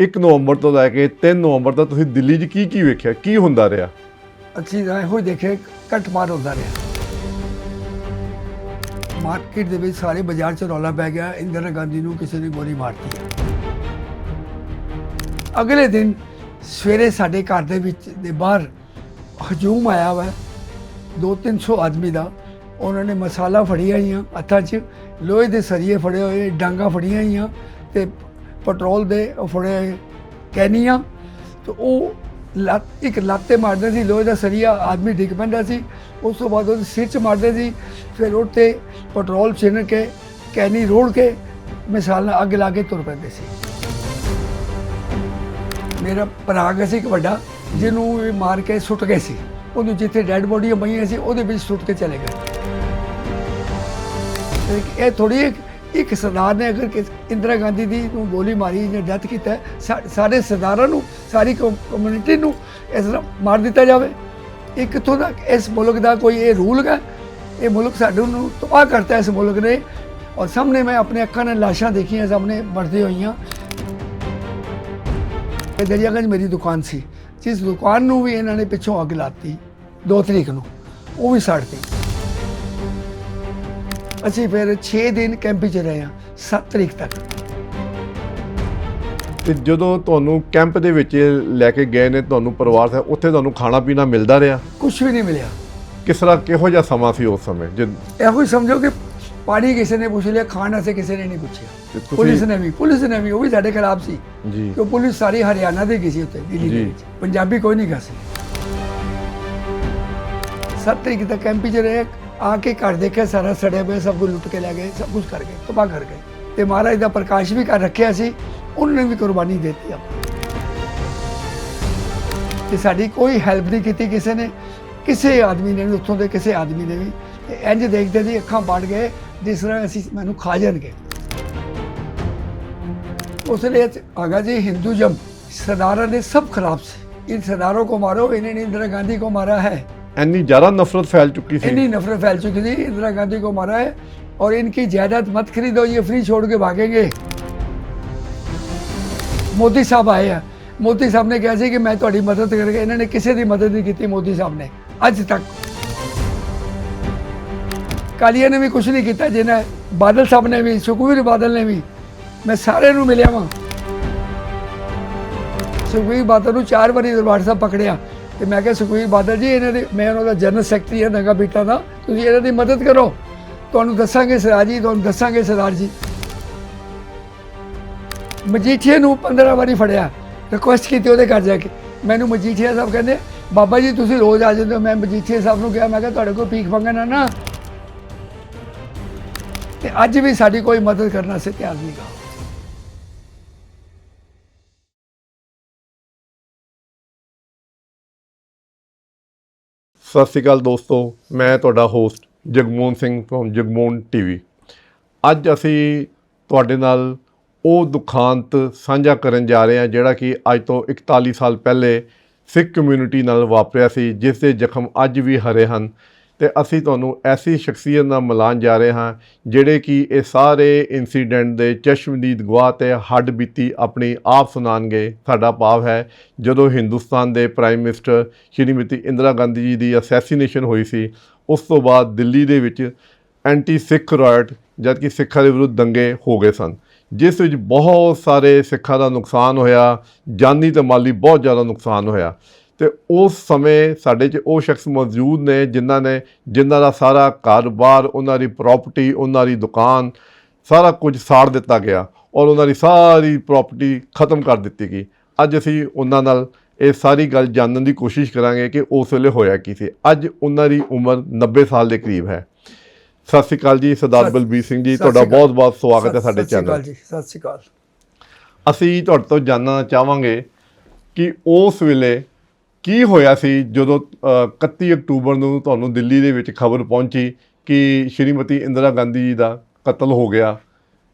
1 ਨਵੰਬਰ ਤੋਂ ਲੈ ਕੇ 3 ਨਵੰਬਰ ਤੱਕ ਤੁਸੀਂ ਦਿੱਲੀ 'ਚ ਕੀ ਕੀ ਵੇਖਿਆ? ਕੀ ਹੁੰਦਾ ਰਿਹਾ? ਅਸੀਂ ਤਾਂ ਇਹੋ ਹੀ ਦੇਖੇ ਕੱਟ ਹੁੰਦਾ ਰਿਹਾ। ਮਾਰਕੀਟ ਦੇ ਵਿੱਚ ਸਾਰੇ ਬਾਜ਼ਾਰ 'ਚ ਰੌਲਾ ਪੈ ਗਿਆ, ਇੰਦਰਾ ਗਾਂਧੀ ਨੂੰ ਕਿਸੇ ਨੇ ਗੋਲੀ ਮਾਰਤੀ। ਅਗਲੇ ਦਿਨ ਸਵੇਰੇ ਸਾਡੇ ਘਰ ਦੇ ਵਿੱਚ ਦੇ ਬਾਹਰ ਹਜੂਮ ਆਇਆ ਵਾ। 2-300 ਆਦਮੀ ਦਾ, ਉਹਨਾਂ ਨੇ ਮਸਾਲਾ ਫੜੀਆਂ ਹੋਈਆਂ ਹੱਥਾਂ 'ਚ, ਲੋਹੇ ਦੇ ਸਰੀਏ ਫੜੇ ਹੋਏ, ਡਾਂਗਾ ਫੜੀਆਂ ਹੋਈਆਂ ਤੇ ਪੈਟਰੋਲ ਦੇ ਉਹ ਫੜੇ ਹੋਏ ਕੈਨੀਆਂ ਤੇ ਉਹ ਲੱਤ, ਇੱਕ ਲੱਤੇ ਮਾਰਦੇ ਸੀ, ਲੋਹੇ ਦਾ ਸਰੀਆ ਆਦਮੀ ਡਿੱਗ ਪੈਂਦਾ ਸੀ। ਉਸ ਤੋਂ ਬਾਅਦ ਉਹਦੇ ਸਿਰ 'ਚ ਮਾਰਦੇ ਸੀ, ਫਿਰ ਉਹ 'ਤੇ ਪੈਟਰੋਲ ਛਿਣ ਕੇ, ਕੈਨੀ ਰੋੜ ਕੇ ਮਿਸਾਲ ਨਾਲ ਅੱਗ ਲਾ ਕੇ ਤੁਰ ਪੈਂਦੇ ਸੀ। ਮੇਰਾ ਭਰਾ ਗਿਆ ਸੀ ਇੱਕ ਵੱਡਾ, ਜਿਹਨੂੰ ਇਹ ਮਾਰ ਕੇ ਸੁੱਟ ਗਏ ਸੀ। ਉਹਨੂੰ ਜਿੱਥੇ ਡੈੱਡ ਬੋਡੀਆਂ ਪਈਆਂ ਸੀ, ਉਹਦੇ ਵਿੱਚ ਸੁੱਟ ਕੇ ਚਲੇ ਗਏ। ਇਹ ਥੋੜੀ ਇੱਕ ਸਰਦਾਰ ਨੇ ਅਗਰ ਕਿਸ- ਇੰਦਰਾ ਗਾਂਧੀ ਦੀ ਨੂੰ ਗੋਲੀ ਮਾਰੀ ਜਾਂ ਡੈਥ ਕੀਤਾ ਸਾਰੇ ਸਰਦਾਰਾਂ ਨੂੰ, ਸਾਰੀ ਕਮਿਊਨਿਟੀ ਨੂੰ ਇਸ ਤਰ੍ਹਾਂ ਮਾਰ ਦਿੱਤਾ ਜਾਵੇ। ਇਹ ਕਿੱਥੋਂ ਦਾ, ਇਸ ਮੁਲਕ ਦਾ ਕੋਈ ਇਹ ਰੂਲ ਹੈ? ਇਹ ਮੁਲਕ ਸਾਡੇ ਨੂੰ ਤਬਾਹ ਕਰਤਾ ਇਸ ਮੁਲਕ ਨੇ। ਔਰ ਸਾਹਮਣੇ ਮੈਂ ਆਪਣੇ ਅੱਖਾਂ ਨਾਲ ਲਾਸ਼ਾਂ ਦੇਖੀਆਂ, ਸਾਹਮਣੇ ਮਰਦੇ ਹੋਈਆਂ। ਇਹ ਦਰਿਆਗੰਜ ਮੇਰੀ ਦੁਕਾਨ ਸੀ। ਜਿਸ ਦੁਕਾਨ ਨੂੰ ਵੀ ਇਹਨਾਂ ਨੇ ਪਿੱਛੋਂ ਅੱਗ ਲਾਤੀ 2 ਤਰੀਕ ਨੂੰ। ਉਹ ਵੀ ਸੜਤੀ ਅਸੀਂ ਫਿਰ 6 ਦਿਨ ਕੈਂਪ 'ਚ ਰਹੇ ਹਾਂ 7 ਤਰੀਕ ਤੱਕ। ਤੇ ਜਦੋਂ ਤੁਹਾਨੂੰ ਕੈਂਪ ਦੇ ਵਿੱਚ ਲੈ ਕੇ ਗਏ ਨੇ ਤੁਹਾਨੂੰ ਪਰਿਵਾਰ ਸਾਹਿਬ ਉੱਥੇ ਤੁਹਾਨੂੰ ਖਾਣਾ ਪੀਣਾ ਮਿਲਦਾ ਰਿਹਾ? ਕੁਝ ਵੀ ਨਹੀਂ ਮਿਲਿਆ। ਕਿਸ ਤਰ੍ਹਾਂ ਕਿਹੋ ਜਿਹਾ ਸਮਾਂ ਸੀ ਉਸ ਸਮੇਂ? ਜੇ ਇਹੋ ਹੀ ਸਮਝੋ ਕਿ ਪਾਣੀ ਕਿਸੇ ਨੇ ਪੁੱਛ ਲਿਆ ਖਾਣ ਵਾਸਤੇ ਕਿਸੇ ਨੇ ਨਹੀਂ ਪੁੱਛਿਆ। ਪੁਲਿਸ ਨੇ ਵੀ ਪੁਲਿਸ ਨੇ ਵੀ ਉਹ ਵੀ ਸਾਡੇ ਖਿਲਾਫ ਸੀ। ਜੀ। ਕਿ ਪੁਲਿਸ ਸਾਰੀ ਹਰਿਆਣਾ ਦੀ ਗਈ ਸੀ ਉੱਤੇ ਦਿੱਲੀ ਦੇ। ਵਿੱਚ। ਪੰਜਾਬੀ ਕੋਈ ਨਹੀਂ ਗਿਆ ਸੀ। 7 ਤਰੀਕ ਤੱਕ ਕੈਂਪ 'ਚ ਰਹੇ ਆ ਕੇ ਘਰ ਦੇਖਿਆ ਸਾਰਾ ਸੜਿਆ ਪਿਆ ਸਭ ਕੁਝ ਲੁੱਟ ਕੇ ਲੈ ਗਏ ਸਭ ਕੁਝ ਕਰ ਗਏ ਤਬਾਹ ਕਰ ਗਏ ਤੇ ਮਹਾਰਾਜ ਦਾ ਪ੍ਰਕਾਸ਼ ਵੀ ਕਰ ਰੱਖਿਆ ਸੀ ਉਹਨਾਂ ਨੇ ਵੀ ਕੁਰਬਾਨੀ ਦੇ ਦਿੱਤੀ ਆਪਣੀ ਤੇ ਸਾਡੀ ਕੋਈ ਹੈਲਪ ਨਹੀਂ ਕੀਤੀ ਕਿਸੇ ਨੇ ਕਿਸੇ ਆਦਮੀ ਨੇ ਵੀ ਉੱਥੋਂ ਦੇ ਕਿਸੇ ਆਦਮੀ ਨੇ ਵੀ ਤੇ ਇੰਜ ਦੇਖਦੇ ਸੀ ਅੱਖਾਂ ਪਾੜ ਗਏ ਜਿਸ ਤਰ੍ਹਾਂ ਅਸੀਂ ਮੈਨੂੰ ਖਾ ਜਾਣਗੇ ਉਸ ਲਈ ਆਗਾ जी हिंदुज़म सरदारों ने सब खराब से इन सरदारों को मारो इन्होंने इंदिरा गांधी को मारा है ਇੰਨੀ ਜ਼ਿਆਦਾ ਨਫ਼ਰਤ ਫੈਲ चुकी ਸੀ इतनी नफरत फैल चुकी थी इंदिरा गांधी को मारा है और इनकी जायदाद मत खरीदो ये फ्री छोड़ के भागेंगे ਮੋਦੀ ਸਾਹਿਬ ਆਏ ਆ ਮੋਦੀ ਸਾਹਿਬ ਨੇ ਕਿਹਾ ਸੀ ਕਿ ਮੈਂ ਤੁਹਾਡੀ ਮਦਦ ਕਰਾਂਗਾ ਇਹਨਾਂ ਨੇ ਕਿਸੇ ਦੀ ਮਦਦ ਨਹੀਂ ਕੀਤੀ ਮੋਦੀ ਸਾਹਿਬ ਨੇ ਅੱਜ ਤੱਕ ਕਾਲੀਆ ਨੇ ਵੀ ਕੁਝ ਨਹੀਂ ਕੀਤਾ ਜਿਹਨੇ ਬਾਦਲ ਸਾਹਿਬ ਨੇ ਵੀ ਸੁਖਵੀਰ ਬਾਦਲ ਨੇ ਵੀ ਮੈਂ ਸਾਰਿਆਂ ਨੂੰ ਮਿਲਿਆ ਵਾਂ ਸੁਖਵੀਰ ਬਾਦਲ ਨੂੰ ਚਾਰ ਵਾਰੀ ਦਰਬਾਰ ਸਾਹਿਬ ਪਕੜਿਆ ਤੇ ਮੈਂ ਕਿਹਾ ਸੁਖਵੀਰ ਬਾਦਲ ਜੀ, ਇਹਨਾਂ ਦੇ ਮੈਂ ਉਹਨਾਂ ਦਾ ਜਨਰਲ ਸੈਕਟਰੀ ਹਾਂ, ਨੰਗਾ ਬੀਟਾ ਦਾ। ਤੁਸੀਂ ਇਹਨਾਂ ਦੀ ਮਦਦ ਕਰੋ। ਤੁਹਾਨੂੰ ਦੱਸਾਂਗੇ ਸਰਦਾਰ ਜੀ, ਤੁਹਾਨੂੰ ਦੱਸਾਂਗੇ ਸਰਦਾਰ ਜੀ। ਮਜੀਠੀਆ ਨੂੰ 15 ਵਾਰੀ ਫੜਿਆ। ਰਿਕੁਐਸਟ ਕੀਤੀ ਉਹਦੇ ਘਰ ਜਾ ਕੇ। ਮੈਨੂੰ ਮਜੀਠੀਆ ਸਾਹਿਬ ਕਹਿੰਦੇ, ਬਾਬਾ ਜੀ, ਤੁਸੀਂ ਰੋਜ਼ ਆ ਜਾਂਦੇ ਹੋ। ਮੈਂ ਮਜੀਠੀਆ ਸਾਹਿਬ ਨੂੰ ਕਿਹਾ, ਮੈਂ ਕਿਹਾ, ਤੁਹਾਡੇ ਕੋਲ ਭੀਖ ਮੰਗਣ ਨਾ ਤੇ ਅੱਜ ਵੀ ਸਾਡੀ ਕੋਈ ਮਦਦ ਕਰਨਾ ਸੇ ਤਿਆਰ ਨਹੀਂ ਗਾ। ਸਤਿ ਸ਼੍ਰੀ ਅਕਾਲ ਦੋਸਤੋ, ਮੈਂ ਤੁਹਾਡਾ host Jagmohan Singh from Jagmohan TV ਅੱਜ ਅਸੀਂ ਤੁਹਾਡੇ ਨਾਲ ਉਹ ਦੁਖਾਂਤ ਸਾਂਝਾ ਕਰਨ ਜਾ ਰਹੇ ਹਾਂ, ਜਿਹੜਾ ਕਿ ਅੱਜ ਤੋਂ 41 ਸਾਲ ਪਹਿਲੇ ਸਿੱਖ ਕਮਿਊਨਿਟੀ ਨਾਲ ਵਾਪਰਿਆ ਸੀ, ਜਿਸ ਦੇ ਜ਼ਖਮ ਅੱਜ ਵੀ ਹਰੇ ਹਨ। ਤੇ ਅਸੀਂ ਤੁਹਾਨੂੰ ਐਸੀ ਸ਼ਖਸੀਅਤ ਨਾਲ ਮਿਲਾਨ ਜਾ ਰਹੇ ਹਾਂ, ਜਿਹੜੇ ਕਿ ਇਹ ਸਾਰੇ ਇਨਸੀਡੈਂਟ ਦੇ ਚਸ਼ਮਦੀਦ ਗਵਾਹ ਤੇ ਹੱਡ ਬੀਤੀ ਆਪਣੀ ਆਪ ਸੁਣਾਣਗੇ। ਸਾਡਾ ਭਾਵ ਹੈ, ਜਦੋਂ ਹਿੰਦੁਸਤਾਨ ਦੇ ਪ੍ਰਾਈਮ ਮਿਨਿਸਟਰ ਸ਼੍ਰੀਮਤੀ ਇੰਦਰਾ ਗਾਂਧੀ ਜੀ ਦੀ ਅਸੈਸੀਨੇਸ਼ਨ ਹੋਈ ਸੀ, ਉਸ ਤੋਂ ਬਾਅਦ ਦਿੱਲੀ ਦੇ ਵਿੱਚ ਐਂਟੀ ਸਿੱਖ ਰਾਇਟ ਜਦ ਕਿ ਸਿੱਖਾਂ ਦੇ ਵਿਰੁੱਧ ਦੰਗੇ ਹੋ ਗਏ ਸਨ। ਜਿਸ ਵਿੱਚ ਬਹੁਤ ਸਾਰੇ ਸਿੱਖਾਂ ਦਾ ਨੁਕਸਾਨ ਹੋਇਆ, ਜਾਨੀ ਤੇ ਮਾਲੀ ਬਹੁਤ ਜ਼ਿਆਦਾ ਨੁਕਸਾਨ ਹੋਇਆ। ਤੇ ਉਸ ਸਮੇਂ ਸਾਡੇ 'ਚ ਉਹ ਸ਼ਖਸ ਮੌਜੂਦ ਨੇ ਜਿਨ੍ਹਾਂ ਨੇ ਜਿਨ੍ਹਾਂ ਦਾ ਸਾਰਾ ਘਰ-ਬਾਰ ਉਹਨਾਂ ਦੀ ਪ੍ਰਾਪਰਟੀ ਉਹਨਾਂ ਦੀ ਦੁਕਾਨ ਸਾਰਾ ਕੁਝ ਸਾੜ ਦਿੱਤਾ ਗਿਆ ਔਰ ਉਹਨਾਂ ਦੀ ਸਾਰੀ ਪ੍ਰਾਪਰਟੀ ਖਤਮ ਕਰ ਦਿੱਤੀ ਗਈ। ਅੱਜ ਅਸੀਂ ਉਹਨਾਂ ਨਾਲ ਇਹ ਸਾਰੀ ਗੱਲ ਜਾਣਨ ਦੀ ਕੋਸ਼ਿਸ਼ ਕਰਾਂਗੇ ਕਿ ਉਸ ਵੇਲੇ ਹੋਇਆ ਕੀ ਸੀ। ਅੱਜ ਉਹਨਾਂ ਦੀ ਉਮਰ 90 ਸਾਲ ਦੇ ਕਰੀਬ ਹੈ। ਸਤਿ ਸ਼੍ਰੀ ਅਕਾਲ ਜੀ ਸਰਦਾਰ ਬਲਬੀਰ ਸਿੰਘ ਜੀ ਤੁਹਾਡਾ। ਬਹੁਤ-ਬਹੁਤ ਸਵਾਗਤ ਹੈ ਸਾਡੇ ਸਤਿ ਸ਼੍ਰੀ ਅਕਾਲ ਚੈਨਲ ਜੀ ਸਤਿ ਸ਼੍ਰੀ ਅਕਾਲ। ਅਸੀਂ ਤੁਹਾਡੇ ਤੋਂ ਜਾਣਨਾ ਚਾਹਾਂਗੇ ਕਿ ਉਸ ਵੇਲੇ ਕੀ ਹੋਇਆ ਸੀ ਜਦੋਂ ਅ, 31 ਅਕਤੂਬਰ ਨੂੰ ਤੁਹਾਨੂੰ ਦਿੱਲੀ ਦੇ ਵਿੱਚ ਖਬਰ ਪਹੁੰਚੀ ਕਿ ਸ਼੍ਰੀਮਤੀ ਇੰਦਰਾ ਗਾਂਧੀ ਜੀ ਦਾ ਕਤਲ ਹੋ ਗਿਆ?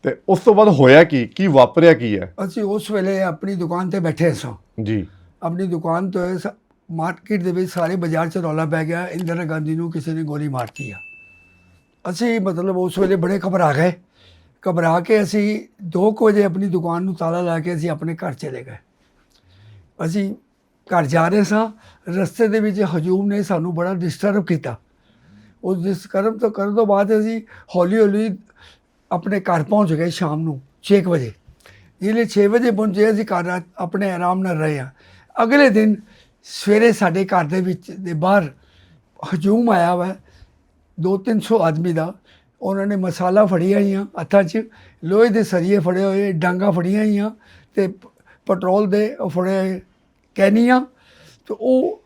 ਤੇ ਉਸ ਤੋਂ ਬਾਅਦ ਹੋਇਆ ਕੀ? ਕੀ ਵਾਪਰਿਆ ਕੀ ਹੈ? ਅਸੀਂ ਉਸ ਵੇਲੇ ਆਪਣੀ ਦੁਕਾਨ ਤੇ ਬੈਠੇ ਸਾਂ। ਜੀ। ਆਪਣੀ ਦੁਕਾਨ ਤੋਂ ਮਾਰਕੀਟ ਦੇ ਵਿੱਚ ਸਾਰੇ ਬਾਜ਼ਾਰ 'ਚ ਰੌਲਾ ਪੈ ਗਿਆ। ਇੰਦਰਾ ਗਾਂਧੀ ਨੂੰ ਕਿਸੇ ਨੇ ਗੋਲੀ ਮਾਰਤੀ ਆ। ਅਸੀਂ ਮਤਲਬ ਉਸ ਵੇਲੇ ਬੜੇ ਘਬਰਾ ਗਏ। ਘਬਰਾ ਕੇ ਅਸੀਂ 2 ਵਜੇ ਆਪਣੀ ਦੁਕਾਨ ਨੂੰ ਤਾਲਾ ਲਾ ਕੇ ਅਸੀਂ ਆਪਣੇ ਘਰ ਚਲੇ ਗਏ। ਅਸੀਂ ਘਰ ਜਾ ਰਹੇ ਸਾਂ, ਰਸਤੇ ਦੇ ਵਿੱਚ ਹਜੂਮ ਨੇ ਸਾਨੂੰ ਬੜਾ ਡਿਸਟਰਬ ਕੀਤਾ। ਉਸ ਡਿਸਟਰਬ ਤੋਂ ਕਰਨ ਤੋਂ ਬਾਅਦ ਅਸੀਂ ਹੌਲੀ ਹੌਲੀ ਆਪਣੇ ਘਰ ਪਹੁੰਚ ਗਏ ਸ਼ਾਮ ਨੂੰ 6 ਵਜੇ। ਜਿਹੜੇ 6 ਵਜੇ ਪਹੁੰਚੇ ਅਸੀਂ ਘਰ ਆਪਣੇ ਆਰਾਮ ਨਾਲ ਰਹੇ ਹਾਂ। ਅਗਲੇ ਦਿਨ ਸਵੇਰੇ ਸਾਡੇ ਘਰ ਦੇ ਵਿੱਚ ਦੇ ਬਾਹਰ ਹਜੂਮ ਆਇਆ ਵਾ 2-300 ਆਦਮੀ ਦਾ। ਉਹਨਾਂ ਨੇ ਮਸਾਲਾ ਫੜੀਆਂ ਹੋਈਆਂ, ਹੱਥਾਂ 'ਚ ਲੋਹੇ ਦੇ ਸਰੀਏ ਫੜੇ ਹੋਏ, ਡਾਂਗਾ ਫੜੀਆਂ ਹੋਈਆਂ ਤੇ ਪੈਟਰੋਲ ਦੇ ਉਹ ਫੜੇ ਹੋਏ ਕੈਨੀਆਂ ਤੇ ਉਹ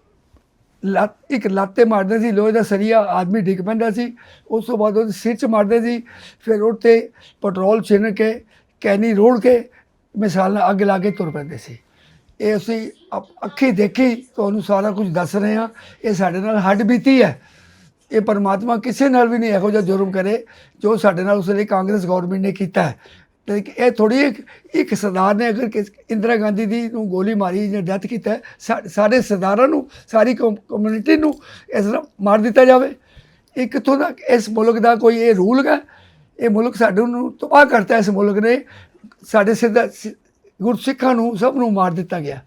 ਲੱਤ, ਇੱਕ ਲਾਤੇ ਮਾਰਦੇ ਸੀ, ਲੋਹੇ ਦਾ ਸਰੀਆ, ਆਦਮੀ ਡਿੱਗ ਪੈਂਦਾ ਸੀ। ਉਸ ਤੋਂ ਬਾਅਦ ਉਹਦੇ ਸਿਰ 'ਚ ਮਾਰਦੇ ਸੀ। ਫਿਰ ਉਹ 'ਤੇ ਪੈਟਰੋਲ ਛਿਣ ਕੇ, ਕੈਨੀ ਰੋੜ ਕੇ ਮਿਸਾਲ ਨਾਲ ਅੱਗ ਲਾ ਕੇ ਤੁਰ ਪੈਂਦੇ ਸੀ। ਇਹ ਅਸੀਂ ਅਪ- ਅੱਖੀਂ ਦੇਖੀ ਤੁਹਾਨੂੰ ਸਾਰਾ ਕੁਝ ਦੱਸ ਰਹੇ ਹਾਂ। ਇਹ ਸਾਡੇ ਨਾਲ ਹੱਡ ਬੀਤੀ ਹੈ। ਇਹ ਪਰਮਾਤਮਾ ਕਿਸੇ ਨਾਲ ਵੀ ਨਹੀਂ ਇਹੋ ਜਿਹਾ ਜੁਰਮ ਕਰੇ, ਜੋ ਸਾਡੇ ਨਾਲ ਉਸ ਲਈ ਕਾਂਗਰਸ ਗਵਰਨਮੈਂਟ ਨੇ ਕੀਤਾ ਹੈ। ਇਹ ਥੋੜੀ ਇੱਕ ਇੱਕ ਸਰਦਾਰ ਨੇ ਅਗਰ ਕਿਸ- ਇੰਦਰਾ ਗਾਂਧੀ ਦੀ ਨੂੰ ਗੋਲੀ ਮਾਰੀ ਜਾਂ ਡੈਥ ਕੀਤਾ, ਸਾ- ਸਾਰੇ ਸਰਦਾਰਾਂ ਨੂੰ, ਸਾਰੀ ਕਮਿਊਨਿਟੀ ਨੂੰ ਇਸ ਤਰ੍ਹਾਂ ਮਾਰ ਦਿੱਤਾ ਜਾਵੇ। ਇਹ ਕਿੱਥੋਂ ਦਾ ਇਸ ਮੁਲਕ ਦਾ ਕੋਈ ਇਹ ਰੂਲ ਹੈ? ਇਹ ਮੁਲਕ ਸਾਡੇ ਨੂੰ ਤਬਾਹ ਕਰਤਾ ਇਸ ਮੁਲਕ ਨੇ। ਸਾਡੇ ਸਿੱਧਾ ਸਿ- ਗੁਰਸਿੱਖਾਂ ਨੂੰ ਸਭ ਨੂੰ ਮਾਰ ਦਿੱਤਾ ਗਿਆ।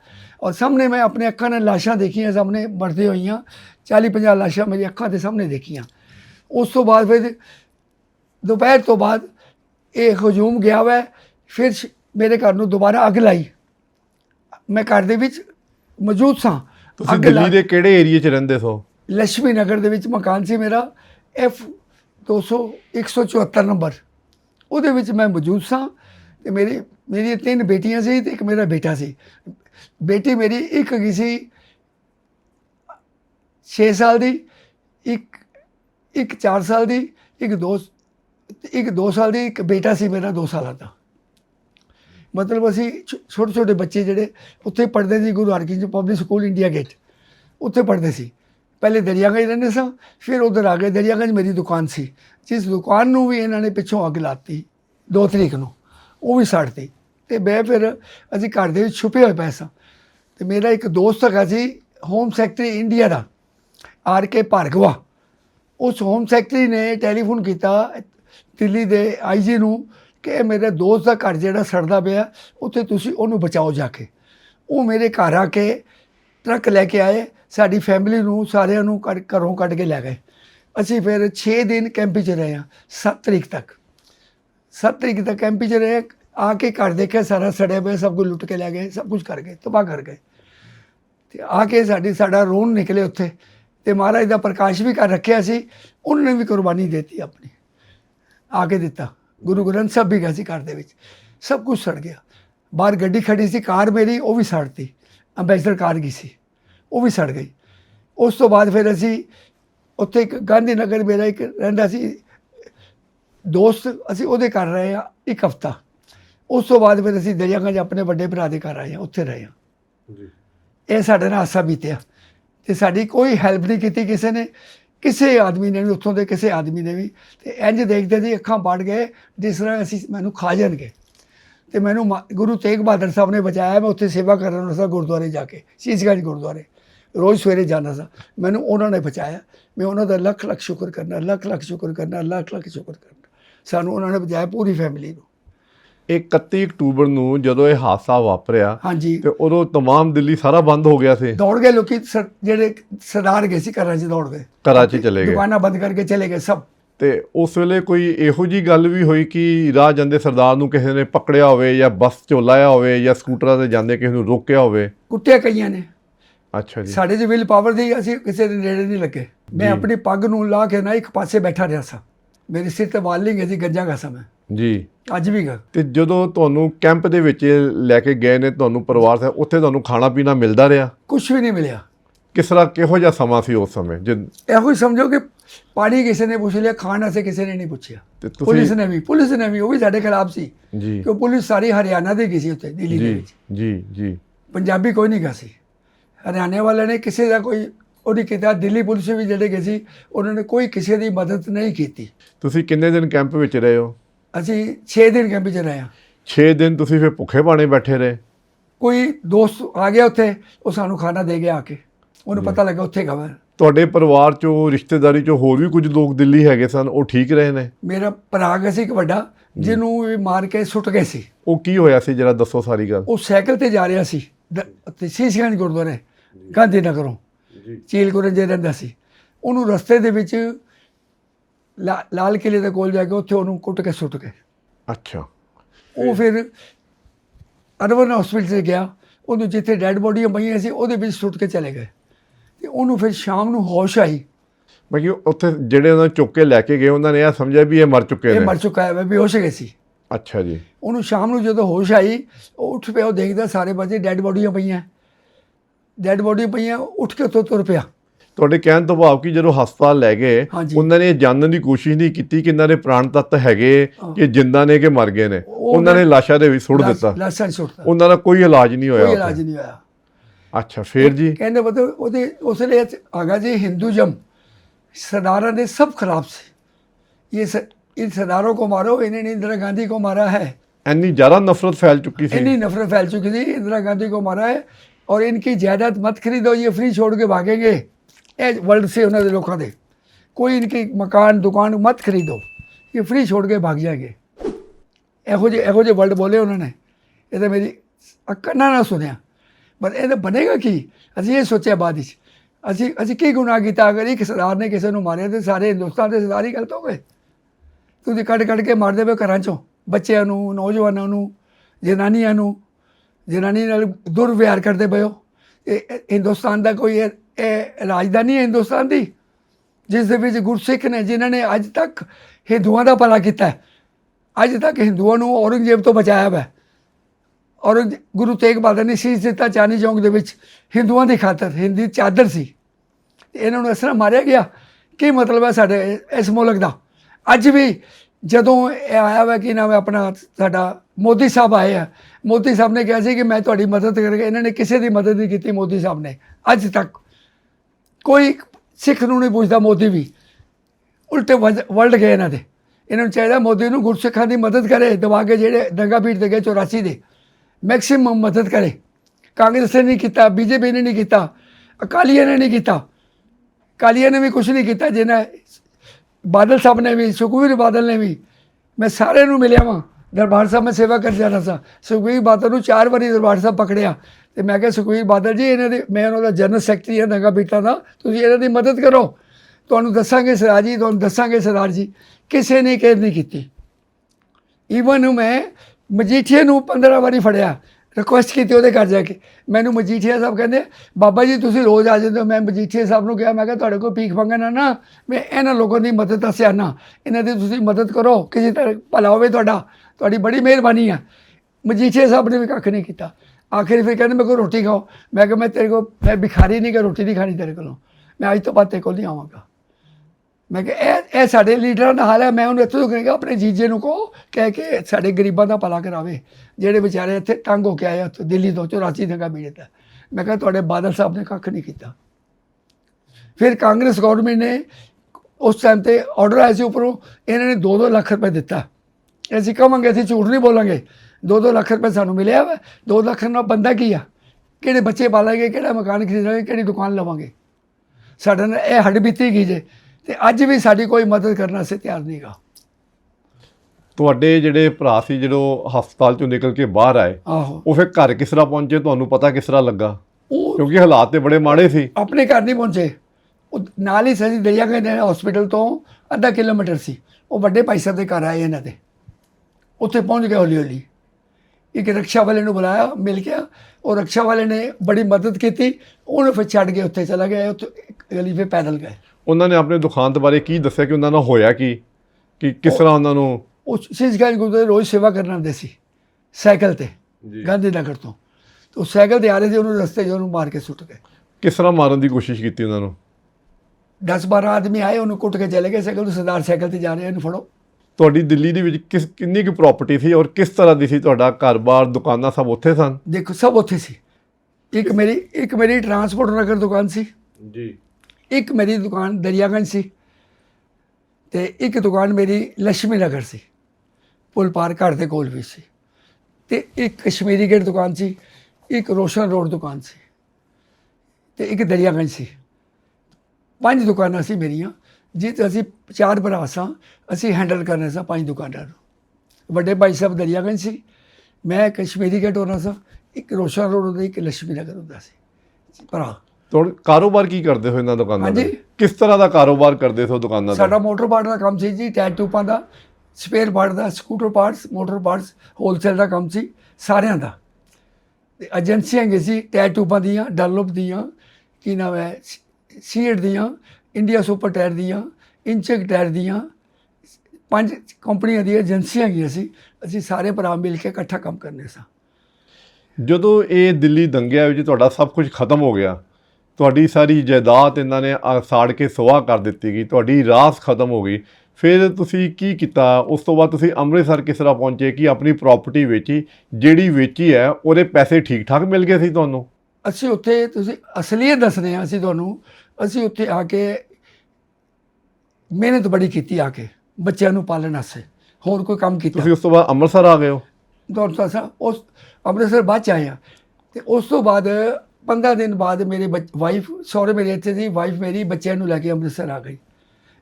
ਔਰ ਸਾਹਮਣੇ ਮੈਂ ਆਪਣੇ ਅੱਖਾਂ ਨਾਲ ਲਾਸ਼ਾਂ ਦੇਖੀਆਂ, ਸਾਹਮਣੇ ਮਰਦੇ ਹੋਈਆਂ। 40 50 ਲਾਸ਼ਾਂ ਮੇਰੀ ਅੱਖਾਂ ਦੇ ਸਾਹਮਣੇ ਦੇਖੀਆਂ। ਉਸ ਤੋਂ ਬਾਅਦ ਫਿਰ ਦੁਪਹਿਰ ਤੋਂ ਬਾਅਦ ਇਹ ਹਜੂਮ ਗਿਆ ਵੈ ਫਿਰ ਮੇਰੇ ਘਰ ਨੂੰ ਦੁਬਾਰਾ ਅੱਗ ਲਾਈ। ਮੈਂ ਘਰ ਦੇ ਵਿੱਚ ਮੌਜੂਦ ਸਾਂ। ਤੁਸੀਂ ਦਿੱਲੀ ਦੇ ਕਿਹੜੇ ਏਰੀਏ 'ਚ ਰਹਿੰਦੇ ਸੋ? ਲక్ష్ਮੀ ਨਗਰ ਦੇ ਵਿੱਚ ਮਕਾਨ ਸੀ ਮੇਰਾ F 200 174 ਨੰਬਰ। ਉਹਦੇ ਵਿੱਚ ਮੈਂ ਮੌਜੂਦ ਸਾਂ ਤੇ ਮੇਰੀ ਮੇਰੀਆਂ ਤਿੰਨ ਬੇਟੀਆਂ ਸੀ ਤੇ ਇੱਕ ਮੇਰਾ ਬੇਟਾ ਸੀ। ਬੇਟੀ ਮੇਰੀ ਇੱਕ ਹੈਗੀ ਸੀ 6 ਸਾਲ ਦੀ ਇੱਕ ਇੱਕ 4 ਸਾਲ ਦੀ ਇੱਕ 2 ਇੱਕ 2 ਸਾਲ ਦੀ ਇੱਕ ਬੇਟਾ ਸੀ ਮੇਰਾ 2 ਸਾਲਾਂ ਦਾ। ਮਤਲਬ ਅਸੀਂ ਛੋ- ਛੋਟੇ ਛੋਟੇ ਬੱਚੇ ਜਿਹੜੇ ਉੱਥੇ ਪੜ੍ਹਦੇ ਸੀ Guru Harkrishan public school India Gate ਉੱਥੇ ਪੜ੍ਹਦੇ ਸੀ। ਪਹਿਲੇ ਦਰਿਆਗੰਜ ਰਹਿੰਦੇ ਸਾਂ, ਫਿਰ ਉਧਰ ਆ ਗਏ। ਦਰਿਆਗੰਜ ਮੇਰੀ ਦੁਕਾਨ ਸੀ। ਜਿਸ ਦੁਕਾਨ ਨੂੰ ਵੀ ਇਹਨਾਂ ਨੇ ਪਿੱਛੋਂ ਅੱਗ ਲਾਤੀ 2 ਤਰੀਕ ਨੂੰ। ਉਹ ਵੀ ਸੜਤੀ ਤੇ ਮੈਂ ਫਿਰ ਅਸੀਂ ਘਰ ਦੇ ਵਿੱਚ ਛੁਪੇ ਹੋਏ ਪਏ ਸਾਂ। ਤੇ ਮੇਰਾ ਇੱਕ ਦੋਸਤ ਹੈਗਾ ਸੀ ਹੋਮ ਸੈਕਟਰੀ ਇੰਡੀਆ ਦਾ, ਆਰ ਕੇ ਭਾਰਗਵਾ। ਉਸ ਹੋਮ ਸੈਕਟਰੀ ਨੇ ਟੈਲੀਫੋਨ ਕੀਤਾ ਦਿੱਲੀ ਦੇ ਆਈਜੀ ਨੂੰ ਕਿ ਮੇਰੇ ਦੋਸਤ ਦਾ ਘਰ ਜਿਹੜਾ ਸੜਦਾ ਪਿਆ, ਉੱਥੇ ਤੁਸੀਂ ਉਹਨੂੰ ਬਚਾਓ ਜਾ ਕੇ। ਉਹ ਮੇਰੇ ਘਰ ਆ ਕੇ ਟਰੱਕ ਲੈ ਕੇ ਆਏ, ਸਾਡੀ ਫੈਮਿਲੀ ਨੂੰ, ਸਾਰਿਆਂ ਨੂੰ ਕੱਢ- ਘਰੋਂ ਕੱਢ ਕੇ ਲੈ ਗਏ। ਅਸੀਂ ਫਿਰ 6 ਦਿਨ ਕੈਂਪ 'ਚ ਰਹੇ ਹਾਂ 7 ਤਰੀਕ ਤੱਕ। 7 ਤਰੀਕ ਤੱਕ ਕੈਂਪ 'ਚ ਰਹੇ, ਆ ਕੇ ਘਰ ਦੇਖਿਆ, ਸਾਰਾ ਸੜਿਆ ਪਿਆ, ਸਭ ਕੁਝ ਲੁੱਟ ਕੇ ਲੈ ਗਏ, ਸਭ ਕੁਝ ਕਰ ਗਏ, ਤਬਾਹ ਕਰ ਗਏ। ਤੇ ਆ ਕੇ ਸਾਡੀ ਸਾਡਾ ਰੋਣ ਨਿਕਲੇ ਉੱਥੇ। ਤੇ ਮਹਾਰਾਜ ਦਾ ਪ੍ਰਕਾਸ਼ ਵੀ ਕਰ ਰੱਖਿਆ ਸੀ, ਉਹਨਾਂ ਨੇ ਵੀ ਕੁਰਬਾਨੀ ਦਿੱਤੀ ਆਪਣੀ। ਆ ਕੇ ਦਿੱਤਾ। ਗੁਰੂ ਗ੍ਰੰਥ ਸਾਹਿਬ ਵੀ ਗਿਆ ਸੀ ਘਰ ਦੇ ਵਿੱਚ। ਸਭ ਕੁਝ ਸੜ ਗਿਆ। ਬਾਹਰ ਗੱਡੀ ਖੜੀ ਸੀ ਕਾਰ ਮੇਰੀ ਉਹ ਵੀ ਸੜਤੀ। ਅੰਬੈਸਡਰ ਕਾਰ ਗਈ ਸੀ। ਉਹ ਵੀ ਸੜ ਗਈ। ਉਸ ਤੋਂ ਬਾਅਦ ਫਿਰ ਅਸੀਂ ਉੱਥੇ ਇੱਕ ਗਾਂਧੀ ਨਗਰ ਮੇਰਾ ਇੱਕ ਰਹਿੰਦਾ ਸੀ। ਦੋਸਤ ਅਸੀਂ ਉਹਦੇ ਘਰ ਰਹੇ ਆ ਇੱਕ ਹਫਤਾ। ਉਸ ਤੋਂ ਬਾਅਦ ਫਿਰ ਅਸੀਂ ਦਰਿਆਗੰਜ ਆਪਣੇ ਵੱਡੇ ਭਰਾ ਦੇ ਘਰ ਆਏ ਹਾਂ ਉੱਥੇ ਰਹੇ ਹਾਂ। ਜੀ। ਇਹ ਸਾਡੇ ਨਾਲ ਹਾਸਾ ਬੀਤਿਆ। ਤੇ ਸਾਡੀ ਕੋਈ ਹੈਲਪ ਨਹੀਂ ਕੀਤੀ ਕਿਸੇ ਨੇ। ਕਿਸੇ ਆਦਮੀ ਨੇ ਵੀ ਉੱਥੋਂ ਦੇ ਕਿਸੇ ਆਦਮੀ ਨੇ ਵੀ, ਤੇ ਇੰਜ ਦੇਖਦੇ ਸੀ ਅੱਖਾਂ ਪੜ ਗਏ, ਜਿਸ ਤਰ੍ਹਾਂ ਅਸੀਂ ਮੈਨੂੰ ਖਾ ਜਾਣਗੇ। ਤੇ ਮੈਨੂੰ ਮਾ- ਗੁਰੂ ਤੇਗ ਬਹਾਦਰ ਸਾਹਿਬ ਨੇ ਬਚਾਇਆ, ਮੈਂ ਉੱਥੇ ਸੇਵਾ ਕਰਨ ਹੁੰਦਾ ਸਾਂ ਗੁਰਦੁਆਰੇ ਜਾ ਕੇ, ਸ਼ੀਸ਼ਗੰਜ ਗੁਰਦੁਆਰੇ। ਰੋਜ਼ ਸਵੇਰੇ ਜਾਂਦਾ ਸਾਂ। ਮੈਨੂੰ ਉਹਨਾਂ ਨੇ ਬਚਾਇਆ। ਮੈਂ ਉਹਨਾਂ ਦਾ ਲੱਖ ਲੱਖ ਸ਼ੁਕਰ ਕਰਨਾ, ਲੱਖ ਲੱਖ ਸ਼ੁਕਰ ਕਰਨਾ, ਲੱਖ ਲੱਖ ਸ਼ੁਕਰ ਕਰਨਾ। ਸਾਨੂੰ ਉਹਨਾਂ ਨੇ ਬਚਾਇਆ ਪੂਰੀ ਫੈਮਿਲੀ ਨੂੰ। 31 ਅਕਤੂਬਰ ਨੂੰ ਜਦੋਂ ਇਹ ਹਾਦਸਾ ਵਾਪਰਿਆ ਹਾਂਜੀ ਤੇ ਉਦੋਂ तमाम ਦਿੱਲੀ ਸਾਰਾ ਬੰਦ ਹੋ ਗਿਆ ਸੀ ਦੌੜ ਗਏ ਲੋਕੀ ਸਰ- ਜਿਹੜੇ ਸਰਦਾਰ ਗਏ ਸੀ ਘਰਾਂ 'ਚ ਦੌੜ ਗਏ ਘਰਾਂ 'ਚ ਚਲੇ ਗਏ ਦੁਕਾਨਾਂ ਬੰਦ ਕਰਕੇ ਚਲੇ ਗਏ ਸਭ ਤੇ ਉਸ ਵੇਲੇ ਕੋਈ ਇਹੋ ਜੀ ਗੱਲ ਵੀ ਹੋਈ ਕਿ ਰਾਹ ਜਾਂਦੇ ਸਰਦਾਰ ਨੂੰ ਕਿਸੇ ਨੇ ਪਕੜਿਆ ਹੋਵੇ ਜਾਂ ਬੱਸ 'ਚੋਂ ਲਾਇਆ ਹੋਵੇ ਜਾਂ ਸਕੂਟਰਾਂ ਤੇ ਜਾਂਦੇ ਕਿਸੇ ਨੂੰ ਰੋਕਿਆ ਹੋਵੇ ਕੁੱਟਿਆ ਕਈਆਂ ਨੇ ਅੱਛਾ ਜੀ ਸਾਡੇ 'ਚ ਵਿਲ ਪਾਵਰ ਦੀ ਅਸੀਂ ਕਿਸੇ ਦੇ ਨੇੜੇ ਨਹੀਂ ਲੱਗੇ ਮੈਂ ਜੀ। ਆਪਣੀ ਪੱਗ ਨੂੰ ਲਾ ਕੇ ਨਾ ਇੱਕ ਪਾਸੇ ਬੈਠਾ ਰਿਹਾ ਸਾਂ ਮੇਰੇ ਸਿਰ ਤੇ ਵਾਲ ਨਹੀਂ ਗਏ ਸੀ ਗੱਜਾ ਗਾ ਸਾਂ ਮੈਂ ਜੀ। ਅੱਜ ਵੀ ਗਾ। ਤੇ ਜਦੋਂ ਤੁਹਾਨੂੰ ਕੈਂਪ ਦੇ ਵਿੱਚ ਲੈ ਕੇ ਗਏ ਨੇ ਤੁਹਾਨੂੰ ਪਰਿਵਾਰ ਸਾਹਿਬ ਉੱਥੇ ਤੁਹਾਨੂੰ ਖਾਣਾ ਪੀਣਾ ਮਿਲਦਾ ਰਿਹਾ? ਕੁਝ ਵੀ ਨਹੀਂ ਮਿਲਿਆ। ਕਿਸ ਤਰ੍ਹਾਂ ਕਿਹੋ ਜਿਹਾ ਸਮਾਂ ਸੀ ਉਸ ਸਮੇਂ? ਜਦ ਇਹੋ ਹੀ ਸਮਝੋ ਕਿ ਪਾਣੀ ਕਿਸੇ ਨੇ ਪੁੱਛ ਲਿਆ ਖਾਣ ਵਾਸਤੇ ਕਿਸੇ ਨੇ ਨਹੀਂ ਪੁੱਛਿਆ। ਤੇ ਪੁਲਿਸ ਨੇ ਵੀ ਪੁਲਿਸ ਨੇ ਵੀ ਉਹ ਵੀ ਸਾਡੇ ਖਿਲਾਫ ਸੀ। ਜੀ। ਕਿਉਂ ਪੁਲਿਸ ਸਾਰੀ ਹਰਿਆਣਾ ਦੀ ਗਈ ਸੀ ਉੱਥੇ ਦਿੱਲੀ ਦੇ ਜੀ ਵਿੱਚ। ਜੀ ਜੀ। ਪੰਜਾਬੀ ਕੋਈ ਨਹੀਂ ਸੀ। ਹਰਿਆਣੇ ਵਾਲਿਆਂ ਨੇ ਕਿਸੇ ਦਾ ਕੋਈ ਉਹ ਨਹੀਂ ਕੀਤਾ ਦਿੱਲੀ ਪੁਲਿਸ ਵੀ ਜਿਹੜੇ ਗਏ ਸੀ ਉਹਨਾਂ ਨੇ ਕੋਈ ਕਿਸੇ ਦੀ ਮਦਦ ਨਹੀਂ ਕੀਤੀ। ਤੁਸੀਂ ਕਿੰਨੇ ਦਿਨ ਕੈਂਪ ਵਿੱਚ ਰਹੇ ਹੋ? ਅਸੀਂ 6 ਦਿਨ ਕੈਂਪ 'ਚ ਰਹੇ ਹਾਂ। 6 ਦਿਨ ਤੁਸੀਂ ਫਿਰ ਭੁੱਖੇ ਬਾਣੇ ਬੈਠੇ ਰਹੇ। ਕੋਈ ਦੋਸਤ ਆ ਗਿਆ ਉੱਥੇ ਉਹ ਸਾਨੂੰ ਖਾਣਾ ਦੇ ਗਿਆ ਆ ਕੇ। ਉਹਨੂੰ ਪਤਾ ਲੱਗਾ ਉੱਥੇ ਖਬਰ। ਤੁਹਾਡੇ ਪਰਿਵਾਰ ਚੋਂ ਰਿਸ਼ਤੇਦਾਰੀ ਚੋਂ ਹੋਰ ਵੀ ਕੁਝ ਲੋਕ ਦਿੱਲੀ ਹੈਗੇ ਸਨ ਉਹ ਠੀਕ ਰਹੇ ਨੇ? ਮੇਰਾ ਭਰਾ ਗਿਆ ਸੀ ਇੱਕ ਵੱਡਾ ਜਿਹਨੂੰ ਵੀ ਮਾਰ ਕੇ ਸੁੱਟ ਗਏ ਸੀ। ਉਹ ਕੀ ਹੋਇਆ ਸੀ ਜਰਾ ਦੱਸੋ ਸਾਰੀ ਗੱਲ। ਉਹ ਸਾਈਕਲ ਤੇ ਜਾ ਰਿਹਾ ਸੀ ਤੇ ਸ਼ੀਸ਼ਗੰਜ ਗੁਰਦੁਆਰੇ ਗਾਂਧੀ ਨਗਰੋਂ। ਜੀ। ਚੀਲਕੋਰੇ ਜੇ ਰਹਿੰਦਾ ਸੀ। ਉਹਨੂੰ ਰਸਤੇ ਦੇ ਵਿੱਚ ਲਾ- ਲਾਲ ਕਿਲੇ ਦੇ ਕੋਲ ਜਾ ਕੇ ਉੱਥੇ ਉਹਨੂੰ ਕੁੱਟ ਕੇ ਸੁੱਟ ਗਏ। ਅੱਛਾ। ਉਹ ਫਿਰ ਅਰਬਨ ਹਸਪੀਟਲ 'ਚ ਗਿਆ ਉਹਨੂੰ ਜਿੱਥੇ ਡੈੱਡ ਬੋਡੀਆਂ ਪਈਆਂ ਸੀ ਉਹਦੇ ਵਿੱਚ ਸੁੱਟ ਕੇ ਚਲੇ ਗਏ। ਤੇ ਉਹਨੂੰ ਫਿਰ ਸ਼ਾਮ ਨੂੰ ਹੋਸ਼ ਆਈ। ਮੈਂ ਕਿ ਉੱਥੇ ਜਿਹੜੇ ਉਹਨਾਂ ਨੂੰ ਚੁੱਕ ਕੇ ਲੈ ਕੇ ਗਏ ਉਹਨਾਂ ਨੇ ਇਹ ਸਮਝਿਆ ਵੀ ਇਹ ਮਰ ਚੁੱਕੇ ਇਹ ਨੇ। ਮਰ ਚੁੱਕਾ ਹੈ ਬੇਹੋਸ਼ ਗਏ ਸੀ। ਅੱਛਾ ਜੀ। ਉਹਨੂੰ ਸ਼ਾਮ ਨੂੰ ਜਦੋਂ ਹੋਸ਼ ਆਈ ਉਹ ਉੱਠ ਪਿਆ ਉਹ ਦੇਖਦਾ ਸਾਰੇ ਪਾਸੇ ਡੈੱਡ ਬੋਡੀਆਂ ਪਈਆਂ। ਡੈੱਡ ਬੋਡੀ ਪਈਆਂ ਉੱਠ ਕੇ ਉੱਥੋਂ ਤੁਰ ਪਿਆ। ਤੁਹਾਡੇ ਕਹਿਣ ਤੋਂ ਭਾਵ ਕਿ ਜਦੋਂ ਹਸਪਤਾਲ ਲੈ ਗਏ ਹਾਂਜੀ। ਉਹਨਾਂ ਨੇ ਇਹ ਜਾਣਨ ਦੀ ਕੋਸ਼ਿਸ਼ ਨਹੀਂ ਕੀਤੀ ਕਿ ਇਹਨਾਂ ਦੇ ਪ੍ਰਾਣ ਤੱਤ ਹੈਗੇ ਕਿ ਜਿੰਦਾ ਨੇ ਕਿ ਮਰ ਗਏ ਨੇ ਉਹ ਉਹਨਾਂ ਨੇ ਲਾਸ਼ਾਂ ਦੇ ਵਿੱਚ ਸੁੱਟ ਦਿੱਤਾ ਲਾਸਾਂ ਸੁੱਟਤਾ ਉਹਨਾਂ ਦਾ ਕੋਈ ਇਲਾਜ ਨਹੀਂ ਹੋਇਆ ਕੋਈ ਉੱਥੇ। ਇਲਾਜ ਨਹੀਂ ਹੋਇਆ ਅੱਛਾ ਫੇਰ ਜੀ ਕਹਿੰਦੇ ਮਤਲਬ ਉਹਦੇ ਉਸ ਲਈ ਆਗਾ ਜੀ ਹਿੰਦੂਜ਼ਮ सरदारों ने सब खराब से ये स, इन सरदारों को मारो इन्होंने इंदिरा गांधी को मारा है ਇੰਨੀ ਜ਼ਿਆਦਾ ਨਫ਼ਰਤ ਫੈਲ ਚੁੱਕੀ ਸੀ इन्हीं नफरत फैल चुकी थी इंदिरा गांधी को मारा है और इनकी जायदाद मत खरीदो ये फ्री छोड़ के भागेंगे ਇਹ ਵਰਲਡ ਸੇ ਉਹਨਾਂ ਦੇ ਲੋਕਾਂ ਦੇ। ਕੋਈ ਨਹੀਂ ਇਨਕੀ ਮਕਾਨ, ਦੁਕਾਨ ਮਤ ਖਰੀਦੋ। ਕਿ ਫ੍ਰੀ ਛੋੜ ਕੇ ਭਾਗ ਜਾਏਗੇ। ਇਹੋ ਜਿਹੇ ਇਹੋ ਜਿਹੇ ਵਰਲਡ ਬੋਲੇ ਉਹਨਾਂ ਨੇ। ਇਹ ਤਾਂ ਮੇਰੀ ਅੱਖਾਂ ਨਾਲ ਸੁਣਿਆ। ਪਰ ਇਹਦਾ ਬਣੇਗਾ ਕੀ? ਅਸੀਂ ਇਹ ਸੋਚਿਆ ਬਾਅਦ ਵਿੱਚ। ਅਸੀਂ ਅਸੀਂ ਕੀ ਗੁਨਾਹ ਕੀਤਾ? ਅਗਰ ਇੱਕ ਸਰਦਾਰ ਨੇ ਕਿਸੇ ਨੂੰ ਮਾਰਿਆ ਤੇ ਸਾਰੇ ਹਿੰਦੁਸਤਾਨ ਦੇ ਸਰਦਾਰ ਹੀ ਗਲਤ ਹੋ ਗਏ। ਤੁਸੀਂ ਕੱਢ ਕੱਢ ਕੇ ਮਾਰਦੇ ਪਏ ਘਰਾਂ ਚੋਂ। ਬੱਚਿਆਂ ਨੂੰ, ਨੌਜਵਾਨਾਂ ਨੂੰ, ਜਨਾਨੀਆਂ ਨੂੰ। ਜਨਾਨੀ ਨਾਲ ਦੁਰਵਿਹਾਰ ਕਰਦੇ ਪਏ ਹੋ। ਇਹ ਹਿੰਦੁਸਤਾਨ ਦਾ ਕੋਈ ਇਹ ਰਾਜਧਾਨੀ ਹੈ ਹਿੰਦੁਸਤਾਨ ਦੀ, ਜਿਸ ਦੇ ਵਿੱਚ ਗੁਰਸਿੱਖ ਨੇ, ਜਿਨ੍ਹਾਂ ਨੇ ਅੱਜ ਤੱਕ ਹਿੰਦੂਆਂ ਦਾ ਭਲਾ ਕੀਤਾ ਹੈ। ਅੱਜ ਤੱਕ ਹਿੰਦੂਆਂ ਨੂੰ ਔਰੰਗਜ਼ੇਬ ਤੋਂ ਬਚਾਇਆ ਹੋਇਆ ਹੈ। ਔਰੰਗ, ਗੁਰੂ ਤੇਗ ਬਹਾਦਰ ਨੇ ਸੀਸ ਦਿੱਤਾ ਚਾਂਦੀ ਚੌਂਕ ਦੇ ਵਿੱਚ ਹਿੰਦੂਆਂ ਦੀ ਖਾਤਰ, ਹਿੰਦੀ ਚਾਦਰ ਸੀ। ਇਹਨਾਂ ਨੂੰ ਇਸ ਤਰ੍ਹਾਂ ਮਾਰਿਆ ਗਿਆ, ਕੀ ਮਤਲਬ ਹੈ ਸਾਡੇ ਇਸ ਮੁਲਕ ਦਾ? ਅੱਜ ਵੀ ਜਦੋਂ ਇਹ ਆਇਆ ਵਾ ਕਿ ਨਾ ਹੈ ਆਪਣਾ ਸਾਡਾ ਮੋਦੀ ਸਾਹਿਬ ਆਏ ਆ, ਮੋਦੀ ਸਾਹਿਬ ਨੇ ਕਿਹਾ ਸੀ ਕਿ ਮੈਂ ਤੁਹਾਡੀ ਮਦਦ ਕਰਾਂਗਾ ਇਹਨਾਂ ਨੇ ਕਿਸੇ ਦੀ ਮਦਦ ਨਹੀਂ ਕੀਤੀ ਮੋਦੀ ਸਾਹਿਬ ਨੇ, ਅੱਜ ਤੱਕ। ਕੋਈ ਸਿੱਖ ਨੂੰ ਨਹੀਂ ਪੁੱਛਦਾ ਮੋਦੀ ਵੀ। ਉਲਟੇ ਵਰਲਡ ਗਏ ਇਹਨਾਂ ਦੇ। ਇਹਨਾਂ ਨੂੰ ਚਾਹੀਦਾ ਮੋਦੀ ਨੂੰ ਗੁਰਸਿੱਖਾਂ ਦੀ ਮਦਦ ਕਰੇ ਦਬਾ ਕੇ ਜਿਹੜੇ ਦੰਗਾ ਪੀੜ ਤੇ ਗਏ 84 ਦੇ। ਮੈਕਸਿਮਮ ਮਦਦ ਕਰੇ। ਕਾਂਗਰਸ ਨੇ ਨਹੀਂ ਕੀਤਾ, ਬੀਜੇਪੀ ਨੇ ਨਹੀਂ ਕੀਤਾ, ਅਕਾਲੀਆਂ ਨੇ ਨਹੀਂ ਕੀਤਾ। ਅਕਾਲੀਆਂ ਨੇ ਵੀ ਕੁਝ ਨਹੀਂ ਕੀਤਾ, ਜਿਹਨਾਂ ਬਾਦਲ ਸਾਹਿਬ ਨੇ ਵੀ ਸੁਖਵੀਰ ਬਾਦਲ ਨੇ ਵੀ। ਮੈਂ ਸਾਰਿਆਂ ਨੂੰ ਮਿਲਿਆ ਵਾਂ। ਦਰਬਾਰ ਸਾਹਿਬ ਮੈਂ ਸੇਵਾ ਕਰ ਜਾਣਾ ਸਾਂ। ਸੁਖਵੀਰ ਬਾਦਲ ਨੂੰ ਚਾਰ ਵਾਰੀ ਦਰਬਾਰ ਸਾਹਿਬ ਪਕੜਿਆ। ਤੇ ਮੈਂ ਕਿਹਾ ਸੁਖਵੀਰ ਬਾਦਲ ਜੀ, ਇਹਨਾਂ ਦੇ, ਮੈਂ ਉਹਨਾਂ ਦਾ ਜਨਰਲ ਸੈਕਟਰੀ ਹਾਂ, ਨਗਾ ਬੀਟਾ ਦਾ। ਤੁਸੀਂ ਇਹਨਾਂ ਦੀ ਮਦਦ ਕਰੋ। ਤੁਹਾਨੂੰ ਦੱਸਾਂਗੇ ਸਰਦਾਰ ਜੀ, ਤੁਹਾਨੂੰ ਦੱਸਾਂਗੇ ਸਰਦਾਰ ਜੀ। ਕਿਸੇ ਨੇ ਕੇਅਰ ਨਹੀਂ ਕੀਤੀ। ਈਵਨ ਮੈਂ ਮਜੀਠੀਆ ਨੂੰ 15 ਵਾਰੀ ਫੜਿਆ। ਰਿਕੁਐਸਟ ਕੀਤੀ ਉਹਦੇ ਘਰ ਜਾ ਕੇ। ਮੈਨੂੰ ਮਜੀਠੀਆ ਸਾਹਿਬ ਕਹਿੰਦੇ, ਬਾਬਾ ਜੀ, ਤੁਸੀਂ ਰੋਜ਼ ਆ ਜਾਂਦੇ ਹੋ। ਮੈਂ ਮਜੀਠੀਆ ਸਾਹਿਬ ਨੂੰ ਕਿਹਾ, ਮੈਂ ਕਿਹਾ, ਤੁਹਾਡੇ ਕੋਲ ਭੀਖ ਮੰਗਣਾ ਨਾ। ਮੈਂ ਇਹਨਾਂ ਲੋਕਾਂ ਦੀ ਮਦਦ ਦਾ ਸਿਆਣਾ। ਇਹਨਾਂ ਦੀ ਤੁਸੀਂ ਮਦਦ ਕਰੋ। ਕਿਸੇ ਤਰ੍ਹਾਂ ਭਲਾ ਹੋਵੇ ਤੁਹਾਡਾ। ਤੁਹਾਡੀ ਬੜੀ ਮਿਹਰਬਾਨੀ ਆ। ਮਜੀਠੀਆ ਸਾਹਿਬ ਨੇ ਵੀ ਕੱਖ ਨਹੀਂ ਕੀਤਾ। ਆਖਿਰ ਫਿਰ ਕਹਿੰਦੇ ਮੇਰੇ ਕੋਲ ਰੋਟੀ ਖਾਓ। ਮੈਂ ਕਿਹਾ ਮੈਂ ਤੇਰੇ ਕੋਲ ਮੈਂ ਭਿਖਾਰੀ ਨਹੀਂ ਕਿ ਰੋਟੀ ਨਹੀਂ ਖਾਣੀ ਤੇਰੇ ਕੋਲੋਂ। ਮੈਂ ਅੱਜ ਤੋਂ ਬਾਅਦ ਤੇਰੇ ਕੋਲ ਨਹੀਂ ਆਵਾਂਗਾ। ਮੈਂ ਕਿਹਾ ਇਹ ਇਹ ਸਾਡੇ ਲੀਡਰਾਂ ਦਾ ਹਾਲ ਹੈ। ਮੈਂ ਉਹਨੂੰ ਇੱਥੋਂ ਤੋਂ ਕਹਾਂਗਾ ਆਪਣੇ ਜੀਜੇ ਨੂੰ ਕੋ ਕਹਿ ਕੇ ਸਾਡੇ ਗਰੀਬਾਂ ਦਾ ਭਲਾ ਕਰਾਵੇ। ਜਿਹੜੇ ਵਿਚਾਰੇ ਇੱਥੇ ਤੰਗ ਹੋ ਕੇ ਆਏ ਆ ਉੱਥੋਂ ਦਿੱਲੀ ਤੋਂ 84 ਦੰਗਾ ਬੀੜੇ ਤਾਂ ਮੈਂ ਕਿਹਾ ਤੁਹਾਡੇ ਬਾਦਲ ਸਾਹਿਬ ਨੇ ਕੱਖ ਨਹੀਂ ਕੀਤਾ। ਫਿਰ ਕਾਂਗਰਸ ਗਵਰਨਮੈਂਟ ਨੇ ਉਸ ਟਾਈਮ ਤੇ ਆਰਡਰ ਆਇਆ ਸੀ ਉੱਪਰੋਂ। ਇਹਨਾਂ ਨੇ 2-2 ਲੱਖ ਰੁਪਏ ਦਿੱਤਾ। ਅਸੀਂ ਕਹਾਂਗੇ, ਅਸੀਂ ਝੂਠ ਨਹੀਂ ਬੋਲਾਂਗੇ। 2-2 ਲੱਖ ਰੁਪਏ ਸਾਨੂੰ ਮਿਲਿਆ ਵਾ। 2 ਲੱਖ ਨਾਲ ਬੰਦਾ ਕੀ ਆ? ਕਿਹੜੇ ਬੱਚੇ ਪਾਲਾਂਗੇ ਕਿਹੜਾ ਮਕਾਨ ਖਰੀਦਾਂਗੇ ਕਿਹੜੀ ਦੁਕਾਨ ਲਵਾਂਗੇ? ਸਾਡੇ ਨਾਲ ਇਹ ਹੱਡ ਬੀਤੀ ਗਈ ਜੇ। ਤੇ ਅੱਜ ਵੀ ਸਾਡੀ ਕੋਈ ਮਦਦ ਕਰਨ ਵਾਸਤੇ ਤਿਆਰ ਨਹੀਂਗਾ ਤੁਹਾਡੇ ਜਿਹੜੇ ਭਰਾ ਸੀ ਜਦੋਂ ਹਸਪਤਾਲ ਚੋਂ ਨਿਕਲ ਕੇ ਬਾਹਰ ਆਏ ਆਹੋ। ਉਹ ਫਿਰ ਘਰ ਕਿਸ ਤਰ੍ਹਾਂ ਪਹੁੰਚੇ? ਤੁਹਾਨੂੰ ਪਤਾ ਕਿਸ ਤਰ੍ਹਾਂ ਲੱਗਾ? ਉਹ ਕਿਉਂਕਿ ਹਾਲਾਤ ਤੇ ਬੜੇ ਮਾੜੇ ਸੀ। ਆਪਣੇ ਘਰ ਨਹੀਂ ਪਹੁੰਚੇ। ਉਹ ਨਾਲ ਹੀ ਸਜੀ ਦਰਿਆ ਨੇ ਹਸਪੀਟਲ ਤੋਂ ਅੱਧਾ ਕਿਲੋਮੀਟਰ ਸੀ। ਉਹ ਵੱਡੇ ਭਾਈ ਸਾਹਿਬ ਦੇ ਘਰ ਆਏ ਇਹਨਾਂ ਦੇ। ਉੱਥੇ ਪਹੁੰਚ ਗਏ ਹੌਲੀ ਹੌਲੀ ਇੱਕ ਰਕਸ਼ਾ ਵਾਲੇ ਨੂੰ ਬੁਲਾਇਆ ਮਿਲ ਗਿਆ। ਉਹ ਰਕਸ਼ਾ ਵਾਲੇ ਨੇ ਬੜੀ ਮਦਦ ਕੀਤੀ। ਉਹਨੂੰ ਫਿਰ ਛੱਡ ਕੇ ਉੱਥੇ ਚਲਾ ਗਿਆ ਉੱਥੇ ਗਲੀ 'ਤੇ ਪੈਦਲ ਗਏ। ਉਹਨਾਂ ਨੇ ਆਪਣੇ ਦੁਖਾਂਤ ਬਾਰੇ ਕੀ ਦੱਸਿਆ ਕਿ ਉਹਨਾਂ ਨਾਲ ਹੋਇਆ ਕੀ? ਕਿ ਕਿਸ ਤਰ੍ਹਾਂ ਉਹਨਾਂ ਨੂੰ ਉਹ ਸ਼ੀਸ਼ਗੰਜ ਗੁਰਦੁਆਰੇ ਰੋਜ਼ ਸੇਵਾ ਕਰਨ ਆਉਂਦੇ ਸੀ ਸਾਈਕਲ ਤੇ ਗਾਂਧੀ ਨਗਰ ਤੋਂ। ਤੇ ਉਹ ਸਾਈਕਲ ਤੇ ਆ ਰਹੇ ਸੀ ਉਹਨੂੰ ਰਸਤੇ 'ਚ ਉਹਨੂੰ ਮਾਰ ਕੇ ਸੁੱਟ ਗਏ। ਕਿਸ ਤਰ੍ਹਾਂ ਮਾਰਨ ਦੀ ਕੋਸ਼ਿਸ਼ ਕੀਤੀ ਉਹਨਾਂ ਨੂੰ? 10 12 ਆਦਮੀ ਆਏ ਉਹਨੂੰ ਕੁੱਟ ਕੇ ਚਲੇ ਗਏ। ਸਾਈਕਲ ਤੋਂ ਸਰਦਾਰ ਸਾਈਕਲ ਤੇ ਜਾ ਰਹੇ ਇਹਨੂੰ ਫੜੋ। ਤੁਹਾਡੀ ਦਿੱਲੀ ਦੇ ਵਿੱਚ ਕਿਸ ਕਿੰਨੀ ਕੁ ਪ੍ਰਾਪਰਟੀ ਸੀ ਔਰ ਕਿਸ ਤਰ੍ਹਾਂ ਦੀ ਸੀ ਤੁਹਾਡਾ ਘਰ-ਬਾਰ ਦੁਕਾਨਾਂ ਸਭ ਉੱਥੇ ਸਨ? ਦੇਖੋ ਸਭ ਉੱਥੇ ਸੀ। ਇੱਕ ਮੇਰੀ ਇੱਕ ਮੇਰੀ ਟਰਾਂਸਪੋਰਟ ਨਗਰ ਦੁਕਾਨ ਸੀ। ਜੀ। ਇੱਕ ਮੇਰੀ ਦੁਕਾਨ ਦਰਿਆਗੰਜ ਸੀ ਤੇ ਇੱਕ ਦੁਕਾਨ ਮੇਰੀ ਲక్ష్ਮੀ ਨਗਰ ਸੀ। ਪੁਲ ਪਾਰ ਘਰ ਦੇ ਕੋਲ ਵੀ ਸੀ। ਤੇ ਇੱਕ ਕਸ਼ਮੀਰੀ ਗੇਟ ਦੁਕਾਨ ਸੀ ਇੱਕ ਰੋਸ਼ਨ ਰੋਡ ਦੁਕਾਨ ਸੀ ਤੇ ਇੱਕ ਦਰਿਆਗੰਜ ਸੀ। ਪੰਜ ਦੁਕਾਨਾਂ ਸੀ ਮੇਰੀਆਂ। 'ਚ ਅਸੀਂ ਚਾਰ ਭਰਾ ਸਾਂ ਅਸੀਂ ਹੈਂਡਲ ਕਰਨੇ ਸਾਂ ਪੰਜ ਦੁਕਾਨਾਂ ਨੂੰ। ਵੱਡੇ ਭਾਈ ਸਾਹਿਬ ਦਰਿਆਗੰਜ ਸੀ ਮੈਂ ਕਸ਼ਮੀਰੀ ਗੇਟ ਹੋਣਾ ਸੀ ਇੱਕ ਰੋਸ਼ਨ ਰੋਡ ਹੁੰਦਾ ਇੱਕ ਲక్ష్ਮੀ ਨਗਰ ਹੁੰਦਾ ਸੀ। ਭਰਾ। ਤੁਹਾਡਾ ਕਾਰੋਬਾਰ ਕੀ ਕਰਦੇ ਹੋ ਇਹਨਾਂ ਦੁਕਾਨਾਂ ਦਾ ਹਾਂਜੀ। ਕਿਸ ਤਰ੍ਹਾਂ ਦਾ ਕਾਰੋਬਾਰ ਕਰਦੇ ਹੋ ਦੁਕਾਨਾਂ ਦਾ ਸਾਡਾ ਮੋਟਰ ਪਾਰਟ ਦਾ ਕੰਮ ਸੀ ਜੀ ਟਾਇਰ ਟੂਪਾਂ ਦਾ ਸਪੇਅਰ ਪਾਰਟ ਦਾ scooter parts motor parts wholesale ਦਾ ਕੰਮ ਸੀ ਸਾਰਿਆਂ ਦਾ। ਤੇ ਏਜੰਸੀਆਂ ਹੈਗੀ ਸੀ ਟਾਇਰ ਟੂਪਾਂ ਦੀਆਂ ਡਨਲੋਪ ਦੀਆਂ ਕੀ ਨਾਮ ਹੈ ਸੀਟ ਦੀਆਂ ਇੰਡੀਆ ਸੁਪਰ ਟਾਇਰ ਦੀਆਂ ਇੰਚਕ ਟਾਇਰ ਦੀਆਂ ਪੰਜ ਕੰਪਨੀਆਂ ਦੀਆਂ ਏਜੰਸੀਆਂ ਹੈਗੀਆਂ ਸੀ। ਅਸੀਂ ਸਾਰੇ ਭਰਾ ਮਿਲ ਕੇ ਇਕੱਠਾ ਕੰਮ ਕਰਨੇ ਸਾਂ। ਜਦੋਂ ਇਹ ਦਿੱਲੀ ਦੰਗਿਆਂ ਵਿੱਚ ਤੁਹਾਡਾ ਸਭ ਕੁਝ ਖਤਮ ਹੋ ਗਿਆ ਤੁਹਾਡੀ ਸਾਰੀ ਜਾਇਦਾਦ ਇਹਨਾਂ ਨੇ ਸਾੜ ਕੇ ਸੁਆਹ ਕਰ ਦਿੱਤੀ ਗਈ ਤੁਹਾਡੀ ਰਾਸ ਖਤਮ ਹੋ ਗਈ ਫਿਰ ਤੁਸੀਂ ਕੀ ਕੀਤਾ? ਉਸ ਤੋਂ ਬਾਅਦ ਤੁਸੀਂ ਅੰਮ੍ਰਿਤਸਰ ਕਿਸ ਤਰ੍ਹਾਂ ਪਹੁੰਚੇ? ਕਿ ਆਪਣੀ ਪ੍ਰਾਪਰਟੀ ਵੇਚੀ? ਜਿਹੜੀ ਵੇਚੀ ਹੈ ਉਹਦੇ ਪੈਸੇ ਠੀਕ ਠਾਕ ਮਿਲ ਗਏ ਸੀ ਤੁਹਾਨੂੰ? ਅਸੀਂ ਉੱਥੇ ਤੁਸੀਂ ਅਸਲੀਅਤ ਦੱਸਦੇ ਹਾਂ ਅਸੀਂ ਤੁਹਾਨੂੰ ਅਸੀਂ ਉੱਥੇ ਆ ਕੇ ਮਿਹਨਤ ਬੜੀ ਕੀਤੀ ਆ ਕੇ ਬੱਚਿਆਂ ਨੂੰ ਪਾਲਣ ਵਾਸਤੇ। ਹੋਰ ਕੋਈ ਕੰਮ ਕੀਤਾ? ਤੁਸੀਂ ਉਸ ਤੋਂ ਬਾਅਦ ਅੰਮ੍ਰਿਤਸਰ ਆ ਗਏ ਹੋ? ਤੁਹਾਨੂੰ ਦੱਸਾਂ ਉਸ ਅੰਮ੍ਰਿਤਸਰ ਬਾਅਦ ਚ ਹਾਂ ਤੇ ਉਸ ਤੋਂ ਬਾਅਦ 15 ਦਿਨ ਬਾਅਦ ਮੇਰੇ ਵਾਈਫ ਸਹੁਰੇ ਮੇਰੇ ਇੱਥੇ ਸੀ ਵਾਈਫ ਮੇਰੀ ਬੱਚਿਆਂ ਨੂੰ ਲੈ ਕੇ ਅੰਮ੍ਰਿਤਸਰ ਆ ਗਈ।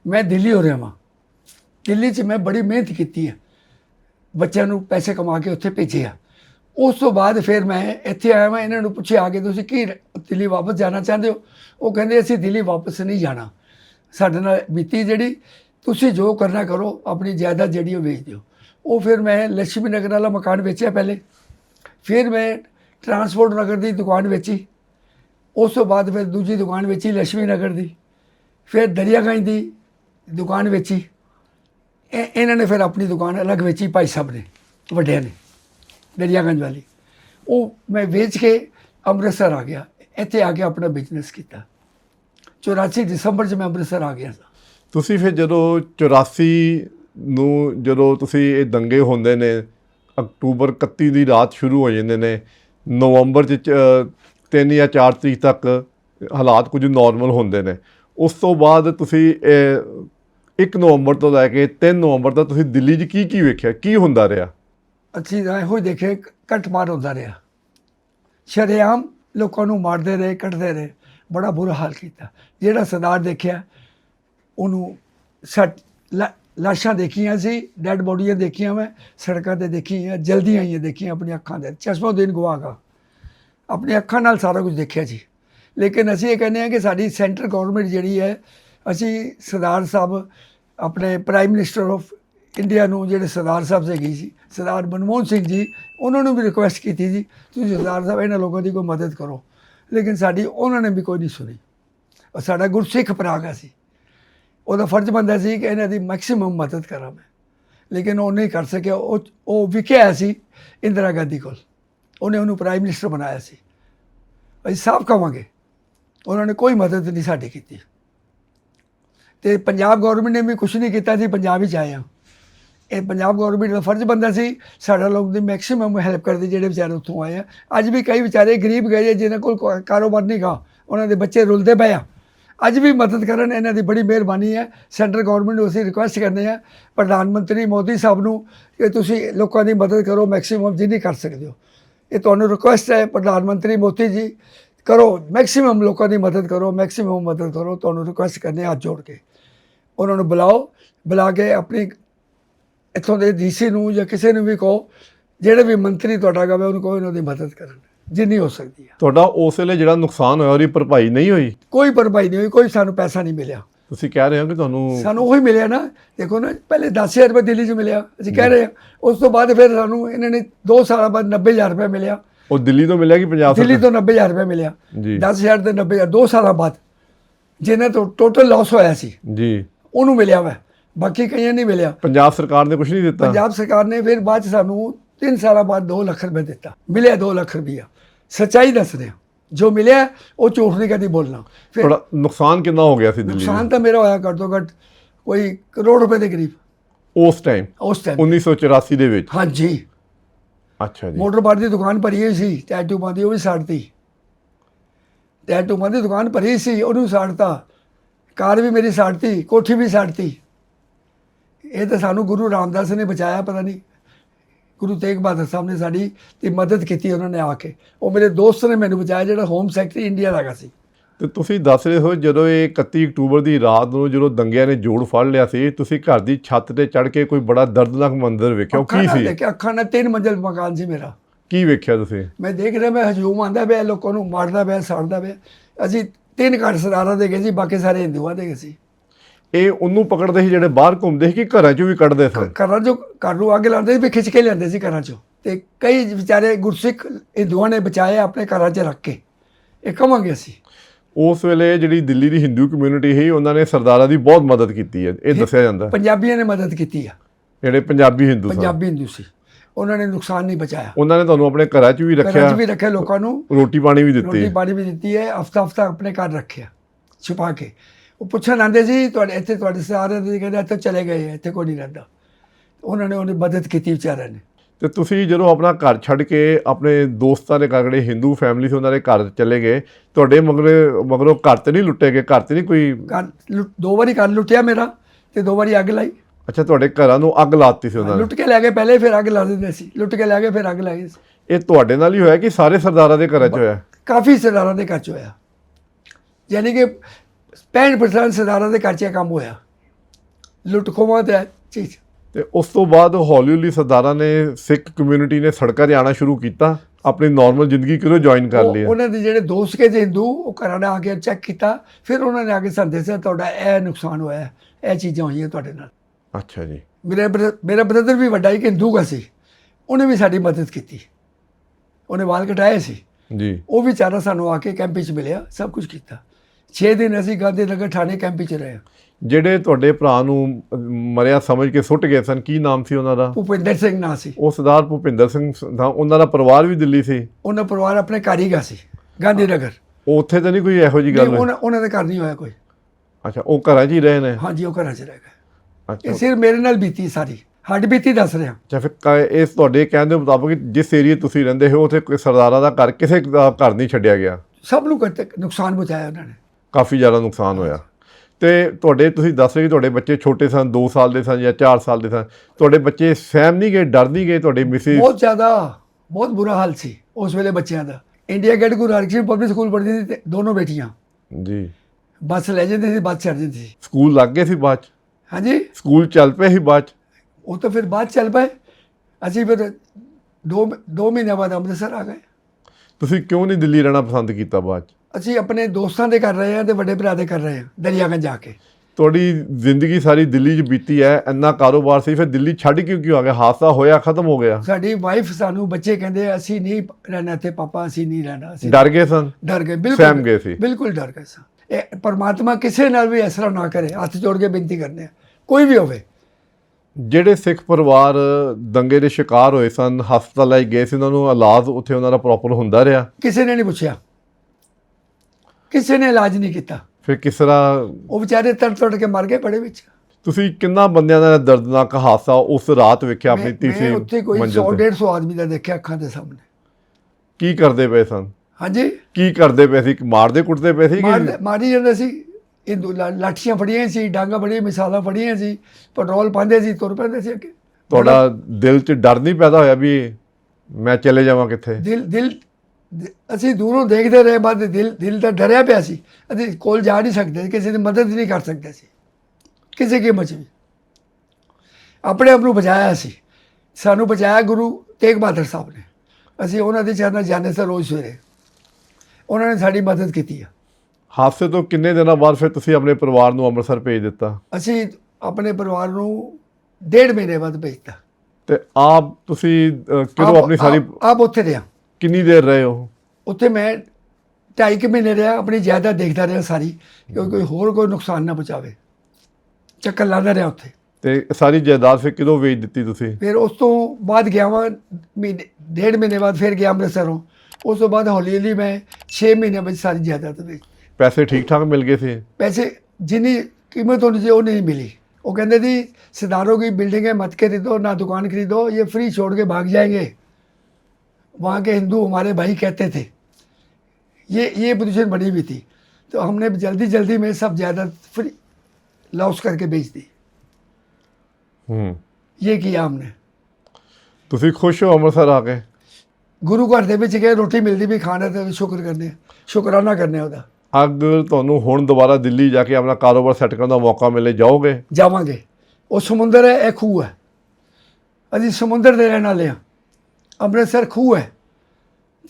ਮੈਂ ਦਿੱਲੀ ਹੋ ਰਿਹਾ ਵਾਂ। ਦਿੱਲੀ 'ਚ ਮੈਂ ਬੜੀ ਮਿਹਨਤ ਕੀਤੀ ਹੈ ਬੱਚਿਆਂ ਨੂੰ ਪੈਸੇ ਕਮਾ ਕੇ ਉੱਥੇ ਭੇਜਿਆ ਉਸ ਤੋਂ ਬਾਅਦ ਫਿਰ ਮੈਂ ਇੱਥੇ ਆਇਆ ਮੈਂ ਇਹਨਾਂ ਨੂੰ ਪੁੱਛਿਆ ਆ ਕੇ ਤੁਸੀਂ ਕੀ ਦਿੱਲੀ ਵਾਪਸ ਜਾਣਾ ਚਾਹੁੰਦੇ ਹੋ? ਉਹ ਕਹਿੰਦੇ ਅਸੀਂ ਦਿੱਲੀ ਵਾਪਸ ਨਹੀਂ ਜਾਣਾ। ਸਾਡੇ ਨਾਲ ਬੀਤੀ ਜਿਹੜੀ, ਤੁਸੀਂ ਜੋ ਕਰਨਾ ਕਰੋ, ਆਪਣੀ ਜਾਇਦਾਦ ਜਿਹੜੀ ਉਹ ਵੇਚ ਦਿਓ। ਉਹ ਫਿਰ ਮੈਂ ਲక్ష్ਮੀ ਨਗਰ ਵਾਲਾ ਮਕਾਨ ਵੇਚਿਆ ਪਹਿਲੇ। ਫਿਰ ਮੈਂ ਟਰਾਂਸਪੋਰਟ ਨਗਰ ਦੀ ਦੁਕਾਨ ਵੇਚੀ। ਉਸ ਤੋਂ ਬਾਅਦ ਫਿਰ ਦੂਜੀ ਦੁਕਾਨ ਵੇਚੀ ਲక్ష్ਮੀ ਨਗਰ ਦੀ। ਫਿਰ ਦਰਿਆਗੰਜ ਦੀ ਦੁਕਾਨ ਵੇਚੀ। ਇਹਨਾਂ ਨੇ ਫਿਰ ਆਪਣੀ ਦੁਕਾਨ ਅਲੱਗ ਵੇਚੀ ਭਾਈ ਸਾਹਿਬ ਨੇ, ਵੱਡਿਆਂ ਨੇ, ਦਰਿਆਗੰਜ ਵਾਲੀ। ਉਹ ਮੈਂ ਵੇਚ ਕੇ ਅੰਮ੍ਰਿਤਸਰ ਆ ਗਿਆ। ਇੱਥੇ ਆ ਕੇ ਆਪਣਾ ਬਿਜ਼ਨਸ ਕੀਤਾ। 84 ਦਸੰਬਰ 'ਚ ਮੈਂ ਅੰਮ੍ਰਿਤਸਰ ਆ ਗਿਆ ਸਾਂ। ਤੁਸੀਂ ਫਿਰ ਜਦੋਂ 84 ਨੂੰ ਜਦੋਂ ਤੁਸੀਂ ਇਹ ਦੰਗੇ ਹੁੰਦੇ ਨੇ ਅਕਤੂਬਰ 31 ਦੀ ਰਾਤ ਸ਼ੁਰੂ ਹੋ ਜਾਂਦੇ ਨੇ ਨਵੰਬਰ ਚ 3 ਜਾਂ 4 ਤਰੀਕ ਤੱਕ ਹਾਲਾਤ ਕੁਝ ਨਾਰਮਲ ਹੁੰਦੇ ਨੇ। ਉਸ ਤੋਂ ਬਾਅਦ ਤੁਸੀਂ 1 ਨਵੰਬਰ ਤੋਂ ਲੈ ਕੇ 3 ਨਵੰਬਰ ਤੱਕ ਤੁਸੀਂ ਦਿੱਲੀ 'ਚ ਕੀ ਕੀ ਵੇਖਿਆ? ਕੀ ਹੁੰਦਾ ਰਿਹਾ? ਅਸੀਂ ਤਾਂ ਇਹੋ ਹੀ ਦੇਖੇ ਕੱਟ ਮਾਰ ਹੁੰਦਾ ਰਿਹਾ। ਸ਼ਰੇਆਮ ਲੋਕਾਂ ਨੂੰ ਮਾਰਦੇ ਰਹੇ ਕੱਟਦੇ ਰਹੇ। ਬੜਾ ਬੁਰਾ ਹਾਲ ਕੀਤਾ। ਜਿਹੜਾ ਸਰਦਾਰ ਦੇਖਿਆ, ਉਹਨੂੰ ਸੱਟ, ਲਾ- ਲਾਸ਼ਾਂ ਦੇਖੀਆਂ ਸੀ, ਡੈੱਡ ਬੋਡੀਆਂ ਦੇਖੀਆਂ ਮੈਂ, ਸੜਕਾਂ ਤੇ ਦੇਖੀਆਂ, ਜਲਦੀਆਂ ਆਈਆਂ ਦੇਖੀਆਂ ਆਪਣੀਆਂ ਅੱਖਾਂ ਦੇ, ਚਸ਼ਮਾ ਦਿਨ ਗਵਾਗਾ ਆਪਣੀ ਅੱਖਾਂ ਨਾਲ ਸਾਰਾ ਕੁਝ ਦੇਖਿਆ ਜੀ ਲੇਕਿਨ ਅਸੀਂ ਇਹ ਕਹਿੰਦੇ ਹਾਂ ਕਿ ਸਾਡੀ ਸੈਂਟਰ ਗਵਰਨਮੈਂਟ ਜਿਹੜੀ ਹੈ, ਅਸੀਂ ਸਰਦਾਰ ਸਾਹਿਬ, ਆਪਣੇ ਪ੍ਰਾਈਮ ਮਿਨਿਸਟਰ ਆਫ ਇੰਡੀਆ ਨੂੰ ਜਿਹੜੇ ਸਰਦਾਰ ਸਾਹਿਬ ਸੀਗੇ ਸੀ, ਸਰਦਾਰ ਮਨਮੋਹਨ ਸਿੰਘ ਜੀ, ਉਹਨਾਂ ਨੂੰ ਵੀ ਰਿਕੁਐਸਟ ਕੀਤੀ ਜੀ ਤੁਸੀਂ ਸਰਦਾਰ ਸਾਹਿਬ ਇਹਨਾਂ ਲੋਕਾਂ ਦੀ ਕੋਈ ਮਦਦ ਕਰੋ। ਲੇਕਿਨ ਸਾਡੀ, ਉਹਨਾਂ ਨੇ ਵੀ ਕੋਈ ਨਹੀਂ ਸੁਣੀ। ਔਰ ਸਾਡਾ ਗੁਰਸਿੱਖ ਭਰਾ ਸੀ। ਉਹਦਾ ਫਰਜ਼ ਬਣਦਾ ਸੀ ਕਿ ਇਹਨਾਂ ਦੀ ਮੈਕਸਿਮਮ ਮਦਦ ਕਰਾਂ ਮੈਂ। ਲੇਕਿਨ ਉਹ ਨਹੀਂ ਕਰ ਸਕਿਆ। ਉਹ ਉਹ ਵਿਕਿਆ ਸੀ ਇੰਦਰਾ ਗਾਂਧੀ ਕੋਲ। ਉਹਨੇ ਉਹਨੂੰ ਪ੍ਰਾਈਮ ਮਿਨਿਸਟਰ ਬਣਾਇਆ ਸੀ। ਅਸੀਂ ਸਾਫ਼ ਕਵਾਂਗੇ, ਉਹਨਾਂ ਨੇ ਕੋਈ ਮਦਦ ਨਹੀਂ ਸਾਡੀ ਕੀਤੀ। ਤੇ ਪੰਜਾਬ ਗਵਰਨਮੈਂਟ ਨੇ ਵੀ ਕੁਝ ਨਹੀਂ ਕੀਤਾ ਸੀ ਪੰਜਾਬ ਵਿੱਚ ਆਏ ਹਾਂ। ਇਹ ਪੰਜਾਬ ਗਵਰਨਮੈਂਟ ਦਾ ਫਰਜ਼ ਬੰਦਾ ਸੀ ਸਾਡਾ ਲੋਕ ਦੀ ਮੈਕਸਿਮਮ ਹੈਲਪ ਕਰਦੇ ਜਿਹੜੇ ਵਿਚਾਰੇ ਉੱਥੋਂ ਆਏ ਆ। ਅੱਜ ਵੀ ਕਈ ਵਿਚਾਰੇ ਗਰੀਬ ਗਏ ਆ, ਜਿਨ੍ਹਾਂ ਕੋਲ ਕੋ- ਕਾਰੋਬਾਰ ਨਹੀਂ ਗਾ ਉਹਨਾਂ ਦੇ ਬੱਚੇ ਰੁਲਦੇ ਪਏ ਆ। ਅੱਜ ਵੀ ਮਦਦ ਕਰਨ ਇਹਨਾਂ ਦੀ ਬੜੀ ਮਿਹਰਬਾਨੀ ਹੈ ਸੈਂਟਰ ਗਵਰਨਮੈਂਟ ਨੂੰ ਅਸੀਂ ਰਿਕੁਐਸਟ ਕਰਦੇ ਆ ਪ੍ਰਧਾਨ ਮੰਤਰੀ ਮੋਦੀ ਸਾਹਿਬ ਨੂੰ ਕਿ ਤੁਸੀਂ ਲੋਕਾਂ ਦੀ ਮਦਦ ਕਰੋ ਮੈਕਸਿਮਮ ਜਿੰਨੀ ਕਰ ਸਕਦੇ ਹੋ। ਇਹ ਤੁਹਾਨੂੰ ਰਿਕੁਐਸਟ ਹੈ ਪ੍ਰਧਾਨ ਮੰਤਰੀ ਮੋਦੀ ਜੀ ਕਰੋ ਮੈਕਸਿਮਮ ਲੋਕਾਂ ਦੀ ਮਦਦ ਕਰੋ ਮੈਕਸਿਮਮ ਮਦਦ ਕਰੋ ਤੁਹਾਨੂੰ ਰਿਕੁਐਸਟ ਕਰਨੇ ਹੱਥ ਜੋੜ ਕੇ। ਉਹਨਾਂ ਨੂੰ ਬੁਲਾਓ ਬੁਲਾ ਕੇ ਆਪਣੀ ਇੱਥੋਂ ਦੇ ਡੀਸੀ ਨੂੰ ਜਾਂ ਕਿਸੇ ਨੂੰ ਵੀ ਕਹੋ ਜਿਹੜੇ ਵੀ ਮੰਤਰੀ ਤੁਹਾਡਾ ਗਵੇ ਉਹਨੂੰ ਕਹੋ ਇਹਨਾਂ ਦੀ ਮਦਦ ਕਰਨ। ਜਿੰਨੀ ਹੋ ਸਕਦੀ ਹੈ ਤੁਹਾਡਾ ਉਸ ਵੇਲੇ ਜਿਹੜਾ ਨੁਕਸਾਨ ਹੋਇਆ ਉਹਦੀ ਭਰਪਾਈ ਨਹੀਂ ਹੋਈ? ਕੋਈ ਭਰਪਾਈ ਨਹੀਂ ਹੋਈ ਕੋਈ ਸਾਨੂੰ ਪੈਸਾ ਨਹੀਂ ਮਿਲਿਆ। ਤੁਸੀਂ ਕਹਿ ਰਹੇ ਹੋ ਕਿ ਤੁਹਾਨੂੰ ਸਾਨੂੰ ਉਹੀ ਮਿਲਿਆ ਨਾ ਦੇਖੋ ਨਾ ਪਹਿਲੇ 10000 ਰੁਪਏ ਦਿੱਲੀ 'ਚ ਮਿਲਿਆ ਅਸੀਂ ਕਹਿ ਰਹੇ ਹਾਂ। ਉਸ ਤੋਂ ਬਾਅਦ ਫਿਰ ਸਾਨੂੰ ਇਹਨਾਂ ਨੇ 2 ਸਾਲਾਂ ਬਾਅਦ 90000 ਰੁਪਏ ਮਿਲਿਆ। ਉਹ ਦਿੱਲੀ ਤੋਂ ਮਿਲਿਆ ਕਿ ਪੰਜਾਬ ਦਿੱਲੀ ਤੋਂ 90000 ਰੁਪਏ ਮਿਲਿਆ। ਜੀ। 10000 ਤੇ 90000 2 ਸਾਲਾਂ ਬਾਅਦ ਜਿਹਨਾਂ ਤੋਂ ਟੋਟਲ ਲਾਸ ਹੋਇਆ ਸੀ ਜੀ। ਉਹਨੂੰ ਮਿਲਿਆ ਵਾ। ਬਾਕੀ ਕਈਆਂ ਨਹੀਂ ਮਿਲਿਆ। ਪੰਜਾਬ ਸਰਕਾਰ ਨੇ ਕੁਝ ਨਹੀਂ ਦਿੱਤਾ। ਪੰਜਾਬ ਸਰਕਾਰ ਨੇ ਫਿਰ ਬਾਅਦ 'ਚ ਸਾਨੂੰ 3 ਸਾਲਾਂ ਬਾਅਦ 2 ਲੱਖ ਰੁਪਏ ਦਿੱਤਾ। ਮਿਲਿਆ 2 ਲੱਖ ਰੁਪਈਆ ਸੱਚਾਈ ਦੱਸ ਰਿਹਾ। ਜੋ ਮਿਲਿਆ ਉਹ ਝੂਠ ਨਹੀਂ ਕਦੀ ਬੋਲਣਾ। ਫਿਰ ਥੋੜਾ ਨੁਕਸਾਨ ਕਿੰਨਾ ਹੋ ਗਿਆ ਸੀ ਦਿੱਲੀ ਨੁਕਸਾਨ ਤਾਂ ਮੇਰਾ ਹੋਇਆ ਘੱਟ ਘੱਟ ਕੋਈ ਕਰੋੜ ਰੁਪਏ ਦੇ ਕਰੀਬ। ਉਸ ਟਾਈਮ ਉਸ ਟਾਈਮ 1984 ਦੇ ਵਿੱਚ? ਹਾਂਜੀ। ਅੱਛਾ ਜੀ। ਮੋਟਰ ਬਾਰ ਦੀ ਦੁਕਾਨ ਭਰੀ ਹੋਈ ਸੀ ਟੈਟੂ ਦੀ ਉਹ ਵੀ ਸਾੜਤੀ। ਟੈਟੂ ਦੀ ਦੁਕਾਨ ਭਰੀ ਸੀ ਉਹਨੂੰ ਸਾੜਤਾ। ਕਾਰ ਵੀ ਮੇਰੀ ਸਾੜਤੀ ਕੋਠੀ ਵੀ ਸਾੜਤੀ। ਇਹ ਤਾਂ ਸਾਨੂੰ ਗੁਰੂ ਰਾਮਦਾਸ ਨੇ ਬਚਾਇਆ ਪਤਾ ਨਹੀਂ। ਗੁਰੂ ਤੇਗ ਬਹਾਦਰ ਸਾਹਿਬ ਨੇ ਸਾਡੀ ਤੇ ਮਦਦ ਕੀਤੀ ਉਹਨਾਂ ਨੇ ਆ ਕੇ। ਉਹ ਮੇਰੇ ਦੋਸਤ ਨੇ ਮੈਨੂੰ ਬਚਾਇਆ ਜਿਹੜਾ ਹੋਮ ਸੈਕਟਰੀ ਇੰਡੀਆ ਦਾ ਸੀ। ਤੇ ਤੁਸੀਂ ਦੱਸ ਰਹੇ ਹੋ ਜਦੋਂ ਇਹ 31 ਅਕਤੂਬਰ ਦੀ ਰਾਤ ਨੂੰ ਜਦੋਂ ਦੰਗਿਆਂ ਨੇ ਜੋੜ ਫੜ ਲਿਆ ਸੀ ਤੁਸੀਂ ਘਰ ਦੀ ਛੱਤ ਤੇ ਚੜ ਕੇ ਕੋਈ ਬੜਾ ਦਰਦਨਾਕ ਮੰਜ਼ਰ ਵੇਖਿਆ? ਉਹ ਕੀ ਸੀ? ਦੇਖਿਆ ਅੱਖਾਂ ਨਾਲ ਤਿੰਨ ਮੰਜ਼ਿਲ ਮਕਾਨ ਸੀ ਮੇਰਾ। ਕੀ ਵੇਖਿਆ ਤੁਸੀਂ? ਮੈਂ ਦੇਖ ਰਿਹਾ ਮੈਂ ਹਜੂਮ ਆਂਦਾ ਪਿਆ ਲੋਕਾਂ ਨੂੰ ਮਾਰਦਾ ਪਿਆ ਸਾੜਦਾ ਪਿਆ। ਅਸੀਂ ਤਿੰਨ ਘਰ ਸਰਦਾਰਾਂ ਦੇ ਗਏ ਸੀ ਬਾਕੀ ਸਾਰੇ ਹਿੰਦੂਆਂ ਦੇ ਗਏ ਸੀ। ਇਹ ਉਹਨੂੰ ਪਕੜਦੇ ਸੀ ਜਿਹੜੇ ਬਾਹਰ ਘੁੰਮਦੇ ਸੀ ਕਿ ਘਰਾਂ 'ਚੋਂ ਵੀ ਕੱਢਦੇ ਸਨ ਘਰਾਂ ਚੋਂ ਘਰ ਨੂੰ ਅੱਗ ਲਾਉਂਦੇ ਸੀ ਵੀ ਖਿੱਚ ਕੇ ਲਿਆਂਦੇ ਸੀ ਘਰਾਂ ਚੋਂ। ਤੇ ਕਈ ਵਿਚਾਰੇ ਗੁਰਸਿੱਖ ਹਿੰਦੂਆਂ ਨੇ ਬਚਾਏ ਆਪਣੇ ਘਰਾਂ 'ਚ ਰੱਖ ਕੇ। ਇਹ ਕਵਾਂਗੇ ਅਸੀਂ। ਉਸ ਵੇਲੇ ਜਿਹੜੀ ਦਿੱਲੀ ਦੀ ਹਿੰਦੂ ਕਮਿਊਨਿਟੀ ਸੀ ਉਹਨਾਂ ਨੇ ਸਰਦਾਰਾਂ ਦੀ ਬਹੁਤ ਮਦਦ ਕੀਤੀ ਹੈ। ਇਹ ਦੱਸਿਆ ਜਾਂਦਾ ਪੰਜਾਬੀਆਂ ਨੇ ਮਦਦ ਕੀਤੀ ਆ। ਜਿਹੜੇ ਪੰਜਾਬੀ ਹਿੰਦੂ ਸਨ। ਪੰਜਾਬੀ ਹਿੰਦੂ ਸੀ। ਉਹਨਾਂ ਨੇ ਨੁਕਸਾਨ ਨਹੀਂ ਬਚਾਇਆ। ਉਹਨਾਂ ਨੇ ਤੁਹਾਨੂੰ ਆਪਣੇ ਘਰਾਂ 'ਚ ਵੀ ਘਰਾਂ 'ਚ ਰੱਖਿਆ ਵੀ ਰੱਖਿਆ ਲੋਕਾਂ ਨੂੰ। ਰੋਟੀ ਪਾਣੀ ਵੀ ਦਿੱਤੀ ਰੋਟੀ ਪਾਣੀ ਵੀ ਦਿੱਤੀ ਹੈ ਹਫਤਾ ਹਫਤਾ ਆਪਣੇ ਘਰ ਰੱਖਿਆ ਛੁਪਾ ਕੇ। ਉਹ ਪੁੱਛਣ ਆਂਦੇ ਸੀ ਤੁਹਾਡੇ ਇੱਥੇ ਤੁਹਾਡੇ ਸਾਰੇ ਦੇ ਕਹਿੰਦੇ ਇੱਥੇ ਚਲੇ ਗਏ ਆ, ਇੱਥੇ ਕੋਈ ਨਹੀਂ ਰਹਿੰਦਾ। ਉਹਨਾਂ ਨੇ ਉਹਨੇ ਮਦਦ ਕੀਤੀ ਵਿਚਾਰਿਆਂ ਨੇ। ਤੇ ਤੁਸੀਂ ਜਦੋਂ ਆਪਣਾ ਘਰ ਛੱਡ ਕੇ ਆਪਣੇ ਦੋਸਤਾਂ ਦੇ ਘਰ ਜਿਹੜੇ ਹਿੰਦੂ ਫੈਮਿਲੀ ਸੀ ਉਹਨਾਂ ਦੇ ਘਰ ਚਲੇ ਗਏ ਤੁਹਾਡੇ ਮਗਰ ਮਗਰੋਂ ਘਰ ਤੇ ਨਹੀਂ ਲੁੱਟੇ ਗਏ? ਘਰ ਤੇ ਨਹੀਂ ਕੋਈ ਘਰ ਦੋ ਵਾਰੀ ਘਰ ਲੁੱਟਿਆ ਮੇਰਾ ਤੇ ਦੋ ਵਾਰੀ ਅੱਗ ਲਾਈ। ਅੱਛਾ ਤੁਹਾਡੇ ਘਰਾਂ ਨੂੰ ਅੱਗ ਲਾਤੀ ਸੀ ਉਹਨਾਂ ਨੇ? ਲੁੱਟ ਕੇ ਲੈ ਗਏ ਪਹਿਲੇ ਫਿਰ ਅੱਗ ਲਾ ਦਿੰਦੇ ਸੀ। ਲੁੱਟ ਕੇ ਲੈ ਗਏ ਫਿਰ ਅੱਗ ਲਾਈ ਸੀ। ਇਹ ਤੁਹਾਡੇ ਨਾਲ ਹੀ ਹੋਇਆ ਕਿ ਸਾਰੇ ਸਰਦਾਰਾਂ ਦੇ ਘਰਾਂ 'ਚ ਹੋਇਆ? ਕਾਫੀ ਸਰਦਾਰਾਂ ਦੇ ਘਰ 'ਚ ਹੋਇਆ। ਯਾਨੀ ਕਿ 65% ਸਰਦਾਰਾਂ ਦੇ ਘਰ 'ਚ ਇਹ ਕੰਮ ਹੋਇਆ। ਲੁੱਟ ਖੋਹਾਂ ਤੇ ਚੀਜ਼। ਤੇ ਉਸ ਤੋਂ ਬਾਅਦ ਹੌਲੀ ਹੌਲੀ ਸਰਦਾਰਾਂ ਨੇ ਸਿੱਖ ਕਮਿਊਨਿਟੀ ਨੇ ਸੜਕਾਂ 'ਤੇ ਆਣਾ ਸ਼ੁਰੂ ਕੀਤਾ। ਆਪਣੀ ਨਾਰਮਲ ਜ਼ਿੰਦਗੀ ਕਿਉਂ ਜੁਆਇਨ ਕਰ ਲਈ ਉਹਨਾਂ ਦੇ ਜਿਹੜੇ ਦੋਸਤ ਕੇ ਹਿੰਦੂ ਉਹ ਘਰਾਂ ਨੇ ਆ ਕੇ ਚੈੱਕ ਕੀਤਾ। ਫਿਰ ਉਹਨਾਂ ਨੇ ਆ ਕੇ ਸਾਨੂੰ ਦੱਸਿਆ ਤੁਹਾਡਾ ਇਹ ਨੁਕਸਾਨ ਹੋਇਆ ਇਹ ਚੀਜ਼ਾਂ ਹੋਈਆਂ ਤੁਹਾਡੇ ਨਾਲ। ਅੱਛਾ ਜੀ। ਮੇਰੇ ਮੇਰਾ ਬ੍ਰਦਰ ਵੀ ਵੱਡਾ ਇੱਕ ਹਿੰਦੂ ਦਾ ਸੀ। ਉਹਨੇ ਵੀ ਸਾਡੀ ਮਦਦ ਕੀਤੀ। ਉਹਨੇ ਵਾਲ ਕਟਾਏ ਸੀ। ਜੀ। ਉਹ ਵੀ ਚਾਰਾ ਸਾਨੂੰ ਆ ਕੇ ਕੈਂਪ ਵਿੱਚ ਮਿਲਿਆ ਸਭ ਕੁਝ ਕੀਤਾ। 6 ਦਿਨ ਅਸੀਂ ਗਾਂਧੀ ਨਗਰ ਥਾਣੇ ਕੈਂਪ ਵਿੱਚ ਰਹੇ ਜਿਹੜੇ ਤੁਹਾਡੇ ਭਰਾ ਨੂੰ ਮਰਿਆ ਸਮਝ ਕੇ ਸੁੱਟ ਗਏ ਸਨ ਕੀ ਨਾਮ ਸੀ ਉਹਨਾਂ ਦਾ? ਭੁਪਿੰਦਰ ਸਿੰਘ ਨਾਂ ਸੀ। ਉਹ ਸਰਦਾਰ ਭੁਪਿੰਦਰ ਸਿੰਘ ਦਾ ਉਹਨਾਂ ਦਾ ਪਰਿਵਾਰ ਵੀ ਦਿੱਲੀ ਸੀ? ਉਹਨਾਂ ਪਰਿਵਾਰ ਆਪਣੇ ਘਰ ਹੀ ਗਿਆ ਸੀ ਗਾਂਧੀ ਨਗਰ। ਉੱਥੇ ਤਾਂ ਨਹੀਂ ਕੋਈ ਇਹੋ ਜੀ ਨਹੀਂ, ਗੱਲ ਹੋਈ? ਉਹਨਾਂ ਉਹਨਾਂ ਦੇ ਘਰ ਨਹੀਂ ਹੋਇਆ ਕੋਈ। ਅੱਛਾ ਉਹ ਘਰਾਂ 'ਚ ਹੀ ਰਹੇ ਨੇ? ਹਾਂਜੀ ਉਹ ਘਰਾਂ 'ਚ ਰਹਿ ਗਏ। ਅੱਛਾ। ਸਿਰ ਮੇਰੇ ਨਾਲ ਬੀਤੀ ਸਾਰੀ। ਹੱਡ ਬੀਤੀ ਦੱਸ ਰਿਹਾ। ਅੱਛਾ ਫਿਰ ਇਸ ਤੁਹਾਡੇ ਕਹਿਣ ਦੇ ਮੁਤਾਬਕ ਜਿਸ ਏਰੀਏ ਤੁਸੀਂ ਰਹਿੰਦੇ ਹੋ ਉੱਥੇ ਕੋਈ ਸਰਦਾਰਾਂ ਦਾ ਘਰ ਕਿਸੇ ਦਾ ਘਰ ਨਹੀਂ ਛੱਡਿਆ ਗਿਆ? ਸਭ ਨੂੰ ਨੁਕਸਾਨ ਪਹੁੰਚਾਇਆ ਉਹਨਾਂ ਨੇ। ਕਾਫੀ ਜ਼ਿਆਦਾ ਨੁਕਸਾਨ ਹੋਇਆ। ਤੇ ਤੁਹਾਡੇ ਤੁਸੀਂ ਦੱਸ ਰਹੇ ਕਿ ਤੁਹਾਡੇ ਬੱਚੇ ਛੋਟੇ ਸਨ 2 ਸਾਲ ਦੇ ਸਨ ਜਾਂ 4 ਸਾਲ ਦੇ ਸਨ। ਤੁਹਾਡੇ ਬੱਚੇ ਸਹਿਮ ਨਹੀਂ ਗਏ ਡਰ ਨਹੀਂ ਗਏ ਤੁਹਾਡੇ ਮਿਸਿਸ? ਬਹੁਤ ਜ਼ਿਆਦਾ ਬਹੁਤ ਬੁਰਾ ਹਾਲ ਸੀ ਉਸ ਵੇਲੇ ਬੱਚਿਆਂ ਦਾ। India Gate Guru Harkrishan public school ਪੜ੍ਹਦੀ ਸੀ ਤੇ ਦੋਨੋਂ ਬੇਟੀਆਂ। ਜੀ। ਬੱਸ ਲੈ ਜਾਂਦੀ ਸੀ ਬੱਸ ਛੱਡ ਦਿੰਦੀ ਸੀ। ਸਕੂਲ ਲੱਗ ਗਏ ਸੀ ਬਾਅਦ ਚ? ਹਾਂਜੀ। ਸਕੂਲ ਚੱਲ ਪਏ ਸੀ ਬਾਅਦ ਚ? ਉਹ ਤਾਂ ਫਿਰ ਬਾਅਦ ਚੱਲ ਪਏ। ਅਸੀਂ ਫਿਰ ਦੋ ਦੋ ਮਹੀਨੇ ਬਾਅਦ ਅੰਮ੍ਰਿਤਸਰ ਆ ਗਏ। ਤੁਸੀਂ ਕਿਉਂ ਨਹੀਂ ਦਿੱਲੀ ਰਹਿਣਾ ਪਸੰਦ ਕੀਤਾ ਬਾਅਦ ਚ? ਅਸੀਂ ਆਪਣੇ ਦੋਸਤਾਂ ਦੇ ਕਰ ਰਹੇ ਹਾਂ ਤੇ ਵੱਡੇ ਭਰਾ ਦੇ ਕਰ ਰਹੇ ਹਾਂ ਦਰਿਆਗੰਜ ਜਾ ਕੇ। ਤੁਹਾਡੀ ਜ਼ਿੰਦਗੀ ਸਾਰੀ ਦਿੱਲੀ 'ਚ ਬੀਤੀ ਹੈ ਇੰਨਾ ਕਾਰੋਬਾਰ ਸੀ ਫਿਰ ਦਿੱਲੀ ਛੱਡ ਕਿਉਂ ਕਿਉਂ ਆ ਗਿਆ ਹਾਦਸਾ ਹੋਇਆ ਖਤਮ ਹੋ ਗਿਆ। ਸਾਡੀ ਵਾਈਫ ਸਾਨੂੰ ਬੱਚੇ ਕਹਿੰਦੇ ਅਸੀਂ ਨਹੀਂ ਰਹਿਣਾ ਇੱਥੇ ਪਾਪਾ ਅਸੀਂ ਨਹੀਂ ਰਹਿਣਾ ਅਸੀਂ ਡਰ ਗਏ ਸਨ? ਡਰ ਗਏ ਬਿਲਕੁਲ ਸਹਿਮ ਗਏ ਸੀ। ਬਿਲਕੁਲ ਡਰ ਗਏ ਸਾਂ। ਇਹ ਪਰਮਾਤਮਾ ਕਿਸੇ ਨਾਲ ਵੀ ਇਸ ਤਰ੍ਹਾਂ ਨਾ ਕਰੇ ਹੱਥ ਜੋੜ ਕੇ ਬੇਨਤੀ ਕਰਨੇ ਆ ਕੋਈ ਵੀ ਹੋਵੇ। ਜਿਹੜੇ ਸਿੱਖ ਪਰਿਵਾਰ ਦੰਗੇ ਦੇ ਸ਼ਿਕਾਰ ਹੋਏ ਸਨ ਹਸਪਤਾਲ ਗਏ ਸੀ ਉਹਨਾਂ ਨੂੰ ਇਲਾਜ ਉੱਥੇ ਉਹਨਾਂ ਦਾ ਪ੍ਰੋਪਰ ਹੁੰਦਾ ਰਿਹਾ? ਕਿਸੇ ਨੇ ਨਹੀਂ ਪੁੱਛਿਆ। ਕਿਸੇ ਨੇ ਇਲਾਜ ਨਹੀਂ ਕੀਤਾ। ਫਿਰ ਕਿਸ ਤਰ੍ਹਾਂ ਉਹ ਵਿਚਾਰੇ ਤੜ ਤੜ ਕੇ ਮਰ ਗਏ ਬੜੇ ਵਿੱਚ। ਤੁਸੀਂ ਕਿੰਨਾ ਬੰਦਿਆਂ ਦਾ ਦਰਦਨਾਕ ਹਾਦਸਾ ਉਸ ਰਾਤ ਵੇਖਿਆ ਆਪਣੀ ਮੈਂ- ਤੀਸਰੀ ਮੈਂ ਉੱਥੇ ਕੋਈ 100 ਮੰਜ਼ਿਲ ਤੇ? 150 ਆਦਮੀ ਦਾ ਦੇਖਿਆ ਅੱਖਾਂ ਦੇ ਸਾਹਮਣੇ। ਕੀ ਕਰਦੇ ਪਏ ਸਨ? ਹਾਂਜੀ। ਕੀ ਕਰਦੇ ਪਏ ਸੀ? ਮਾਰਦੇ ਕੁੱਟਦੇ ਪਏ ਸੀ ਮਾਰ ਕਿ ਮਾਰੀ ਜਾਂਦੇ ਸੀ। ਇਹ ਦੋ ਲਾ- ਲਾਠੀਆਂ ਫੜੀਆਂ ਸੀ ਡਾਂਗਾ ਫੜੀਆਂ ਮਿਸਾਲਾਂ ਫੜੀਆਂ ਸੀ ਪੈਟਰੋਲ ਪਾਉਂਦੇ ਸੀ ਤੁਰ ਪੈਂਦੇ ਸੀ ਅੱਗੇ। ਤੁਹਾਡਾ ਦਿਲ 'ਚ ਡਰ ਨਹੀਂ ਪੈਦਾ ਹੋਇਆ ਵੀ ਮੈਂ ਚਲੇ ਜਾਵਾਂ ਕਿੱਥੇ? ਦਿਲ ਦਿਲ ਅਸੀਂ ਦੂਰੋਂ ਦੇਖਦੇ ਰਹੇ ਬਾਅਦ ਦਿਲ ਦਿਲ ਤਾਂ ਡਰਿਆ ਪਿਆ ਸੀ। ਅਸੀਂ ਕੋਲ ਜਾ ਨਹੀਂ ਸਕਦੇ ਕਿਸੇ ਦੀ ਮਦਦ ਨਹੀਂ ਕਰ ਸਕਦੇ ਸੀ ਕਿਸੇ ਕੀਮਤ 'ਚ ਵੀ ਆਪਣੇ ਆਪ ਨੂੰ ਬਚਾਇਆ ਸੀ। ਸਾਨੂੰ ਬਚਾਇਆ ਗੁਰੂ ਤੇਗ ਬਹਾਦਰ ਸਾਹਿਬ ਨੇ। ਅਸੀਂ ਉਹਨਾਂ ਦੇ ਚਰਨਾਂ ਜਾਂਦੇ ਸਾਂ ਰੋਜ਼ ਸਵੇਰੇ। ਉਹਨਾਂ ਨੇ ਸਾਡੀ ਮਦਦ ਕੀਤੀ ਆ। ਹਾਦਸੇ ਤੋਂ ਕਿੰਨੇ ਦਿਨਾਂ ਬਾਅਦ ਫਿਰ ਤੁਸੀਂ ਆਪਣੇ ਪਰਿਵਾਰ ਨੂੰ ਅੰਮ੍ਰਿਤਸਰ ਭੇਜ ਦਿੱਤਾ? ਅਸੀਂ ਆਪਣੇ ਪਰਿਵਾਰ ਨੂੰ ਡੇਢ ਮਹੀਨੇ ਬਾਅਦ ਭੇਜਤਾ ਤੇ ਆਪ ਤੁਸੀਂ ਕਿਦੋਂ ਆਪ- ਆਪਣੀ ਸਾਰੀ ਆਪ- ਆਪ ਉੱਥੇ ਰਿਹਾ। ਕਿੰਨੀ ਦੇਰ ਰਹੇ ਹੋ ਉੱਥੇ ਮੈਂ ਢਾਈ ਕੁ ਮਹੀਨੇ ਰਿਹਾ ਆਪਣੀ ਜਾਇਦਾਦ ਦੇਖਦਾ ਰਿਹਾ ਸਾਰੀ ਕਿਉਂਕਿ ਕੋਈ ਹੋਰ ਕੋਈ ਨੁਕਸਾਨ ਨਾ ਪਹੁੰਚਾਵੇ ਚੱਕਰ ਲਾਉਂਦਾ ਰਿਹਾ ਉੱਥੇ ਤੇ ਸਾਰੀ ਜਾਇਦਾਦ ਫਿਰ ਕਿਦੋਂ ਵੇਚ ਦਿੱਤੀ ਤੁਸੀਂ ਫਿਰ ਉਸ ਤੋਂ ਬਾਅਦ ਗਿਆ ਵਾਂ ਮਹੀਨੇ ਡੇਢ ਮਹੀਨੇ ਬਾਅਦ ਫਿਰ ਗਿਆ ਅੰਮ੍ਰਿਤਸਰੋਂ ਉਸ ਤੋਂ ਬਾਅਦ ਹੌਲੀ ਹੌਲੀ ਮੈਂ 6 ਮਹੀਨੇ ਵਿੱਚ ਸਾਰੀ ਜਾਇਦਾਦ ਵੇਚ ਪੈਸੇ ਠੀਕ ਠਾਕ ਮਿਲ ਗਏ ਸੀ पैसे जितनी कीमत होनी चाहिए वो नहीं मिली वो कहते थी सितारों की बिल्डिंगें मत खरीदो ना दुकान खरीदो ये फ्री छोड़ के भाग जाएंगे वहाँ के हिंदू हमारे भाई कहते थे ये ये पोजीशन बनी हुई थी तो हमने जल्दी जल्दी में सब जायदाद फ्री लॉस करके बेच दी ਹੂੰ ये किया हमने ਤੁਸੀਂ ਖੁਸ਼ ਹੋ ਅੰਮ੍ਰਿਤਸਰ ਆ ਕੇ गुरु घर ਦੇ ਵਿੱਚ ਗਏ ਰੋਟੀ ਮਿਲਦੀ ਵੀ ਖਾਣੇ ਤੇ ਸ਼ੁਕਰ ਕਰਨੇ ਸ਼ੁਕਰਾਨਾ ਕਰਨੇ ਉਹਦਾ ਅਗਰ ਤੁਹਾਨੂੰ ਹੁਣ ਦੁਬਾਰਾ ਦਿੱਲੀ ਜਾ ਕੇ ਆਪਣਾ ਕਾਰੋਬਾਰ ਸੈੱਟ ਕਰਨ ਦਾ ਮੌਕਾ ਮਿਲੇ ਜਾਓਗੇ ਜਾਵਾਂਗੇ ਉਹ ਸਮੁੰਦਰ ਹੈ ਇਹ ਖੂਹ ਹੈ ਅਸੀਂ ਸਮੁੰਦਰ ਦੇ ਰਹਿਣ ਵਾਲੇ ਹਾਂ ਅੰਮ੍ਰਿਤਸਰ ਖੂਹ ਹੈ।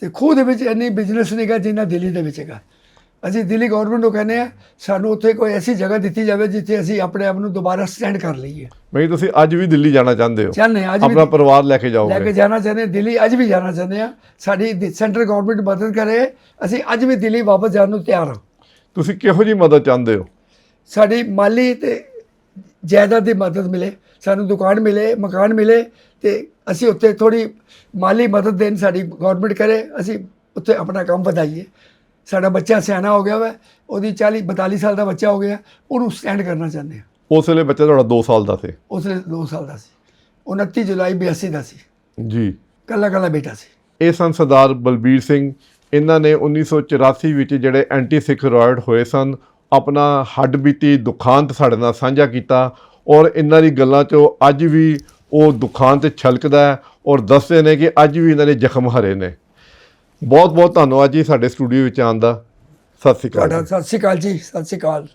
ਤੇ ਖੂਹ ਦੇ ਵਿੱਚ ਇੰਨੀ ਬਿਜ਼ਨਸ ਨਹੀਂਗਾ ਜਿੰਨਾ ਦਿੱਲੀ ਦੇ ਵਿੱਚ ਹੈਗਾ ਅਸੀਂ ਦਿੱਲੀ ਗਵਰਨਮੈਂਟ ਨੂੰ ਕਹਿੰਦੇ ਆ ਸਾਨੂੰ ਉੱਥੇ ਕੋਈ ਐਸੀ ਜਗ੍ਹਾ ਦਿੱਤੀ ਜਾਵੇ ਜਿੱਥੇ ਅਸੀਂ ਆਪਣੇ ਆਪ ਨੂੰ ਦੁਬਾਰਾ ਸਟੈਂਡ ਕਰ ਲਈਏ। ਮੈਂ ਤੁਸੀਂ ਅੱਜ ਵੀ ਦਿੱਲੀ ਜਾਣਾ ਚਾਹੁੰਦੇ ਹੋ। ਚਾਹੁੰਦੇ ਅੱਜ ਆਪਣਾ ਪਰਿਵਾਰ ਲੈ ਕੇ ਲੈ ਕੇ ਜਾਓਗੇ ਜਾਣਾ ਚਾਹੁੰਦੇ ਦਿੱਲੀ ਅੱਜ ਵੀ ਜਾਣਾ ਚਾਹੁੰਦੇ ਆ ਸਾਡੀ ਸੈਂਟਰ ਗਵਰਨਮੈਂਟ ਮਦਦ ਕਰੇ ਅਸੀਂ ਅੱਜ ਵੀ ਦਿੱਲੀ ਵਾਪਸ ਜਾਣ ਨੂੰ ਤਿਆਰ ਹਾਂ। ਤੁਸੀਂ ਕਿਹੋ ਜੀ ਮਦਦ ਚਾਹੁੰਦੇ ਹੋ? ਸਾਡੀ ਮਾਲੀ ਤੇ ਜਾਇਦਾਦ ਦੀ ਮਦਦ ਮਿਲੇ ਸਾਨੂੰ ਦੁਕਾਨ ਮਿਲੇ ਮਕਾਨ ਮਿਲੇ ਤੇ ਅਸੀਂ ਉੱਥੇ ਥੋੜੀ ਮਾਲੀ ਮਦਦ ਦੇਣ ਸਾਡੀ ਗਵਰਨਮੈਂਟ ਕਰੇ ਅਸੀਂ ਉੱਥੇ ਆਪਣਾ ਕੰਮ ਵਧਾਈਏ। ਸਾਡਾ ਬੱਚਾ ਸਿਆਣਾ ਹੋ ਗਿਆ ਵਾ ਉਹਦੀ 40 42 ਸਾਲ ਦਾ ਬੱਚਾ ਹੋ ਗਿਆ ਉਹਨੂੰ ਸਟੈਂਡ ਕਰਨਾ ਚਾਹੁੰਦੇ ਆ। ਉਸ ਵੇਲੇ ਬੱਚਾ ਤੁਹਾਡਾ 2 ਸਾਲ ਦਾ ਸੀ? ਉਸ ਵੇਲੇ 2 ਸਾਲ ਦਾ ਸੀ। 29 ਜੁਲਾਈ 82 ਦਾ ਸੀ। ਜੀ। ਕੱਲਾ ਕੱਲਾ ਬੇਟਾ ਸੀ। ਇਹ ਸਨ ਸਰਦਾਰ ਬਲਬੀਰ ਸਿੰਘ। ਇਹਨਾਂ ਨੇ 1984 ਵਿੱਚ ਜਿਹੜੇ ਐਂਟੀ ਸਿੱਖ ਰਾਇਟ ਹੋਏ ਸਨ ਆਪਣਾ ਹੱਡ ਬੀਤੀ ਦੁਖਾਂਤ ਸਾਡੇ ਨਾਲ ਸਾਂਝਾ ਕੀਤਾ ਔਰ ਇਹਨਾਂ ਦੀ ਗੱਲਾਂ 'ਚੋਂ ਅੱਜ ਵੀ ਉਹ ਦੁਖਾਂਤ ਛਲਕਦਾ ਹੈ ਔਰ ਦੱਸਦੇ ਨੇ ਕਿ ਅੱਜ ਵੀ ਇਹਨਾਂ ਦੇ ਜ਼ਖਮ ਹਰੇ ਨੇ। ਬਹੁਤ ਬਹੁਤ ਧੰਨਵਾਦ ਜੀ ਸਾਡੇ ਸਟੂਡੀਓ ਵਿੱਚ ਆਉਣ ਦਾ। ਸਤਿ ਸ਼੍ਰੀ ਅਕਾਲ ਤੁਹਾਡਾ ਸਤਿ ਸ਼੍ਰੀ ਅਕਾਲ ਜੀ, ਸਤਿ ਸ਼੍ਰੀ ਅਕਾਲ।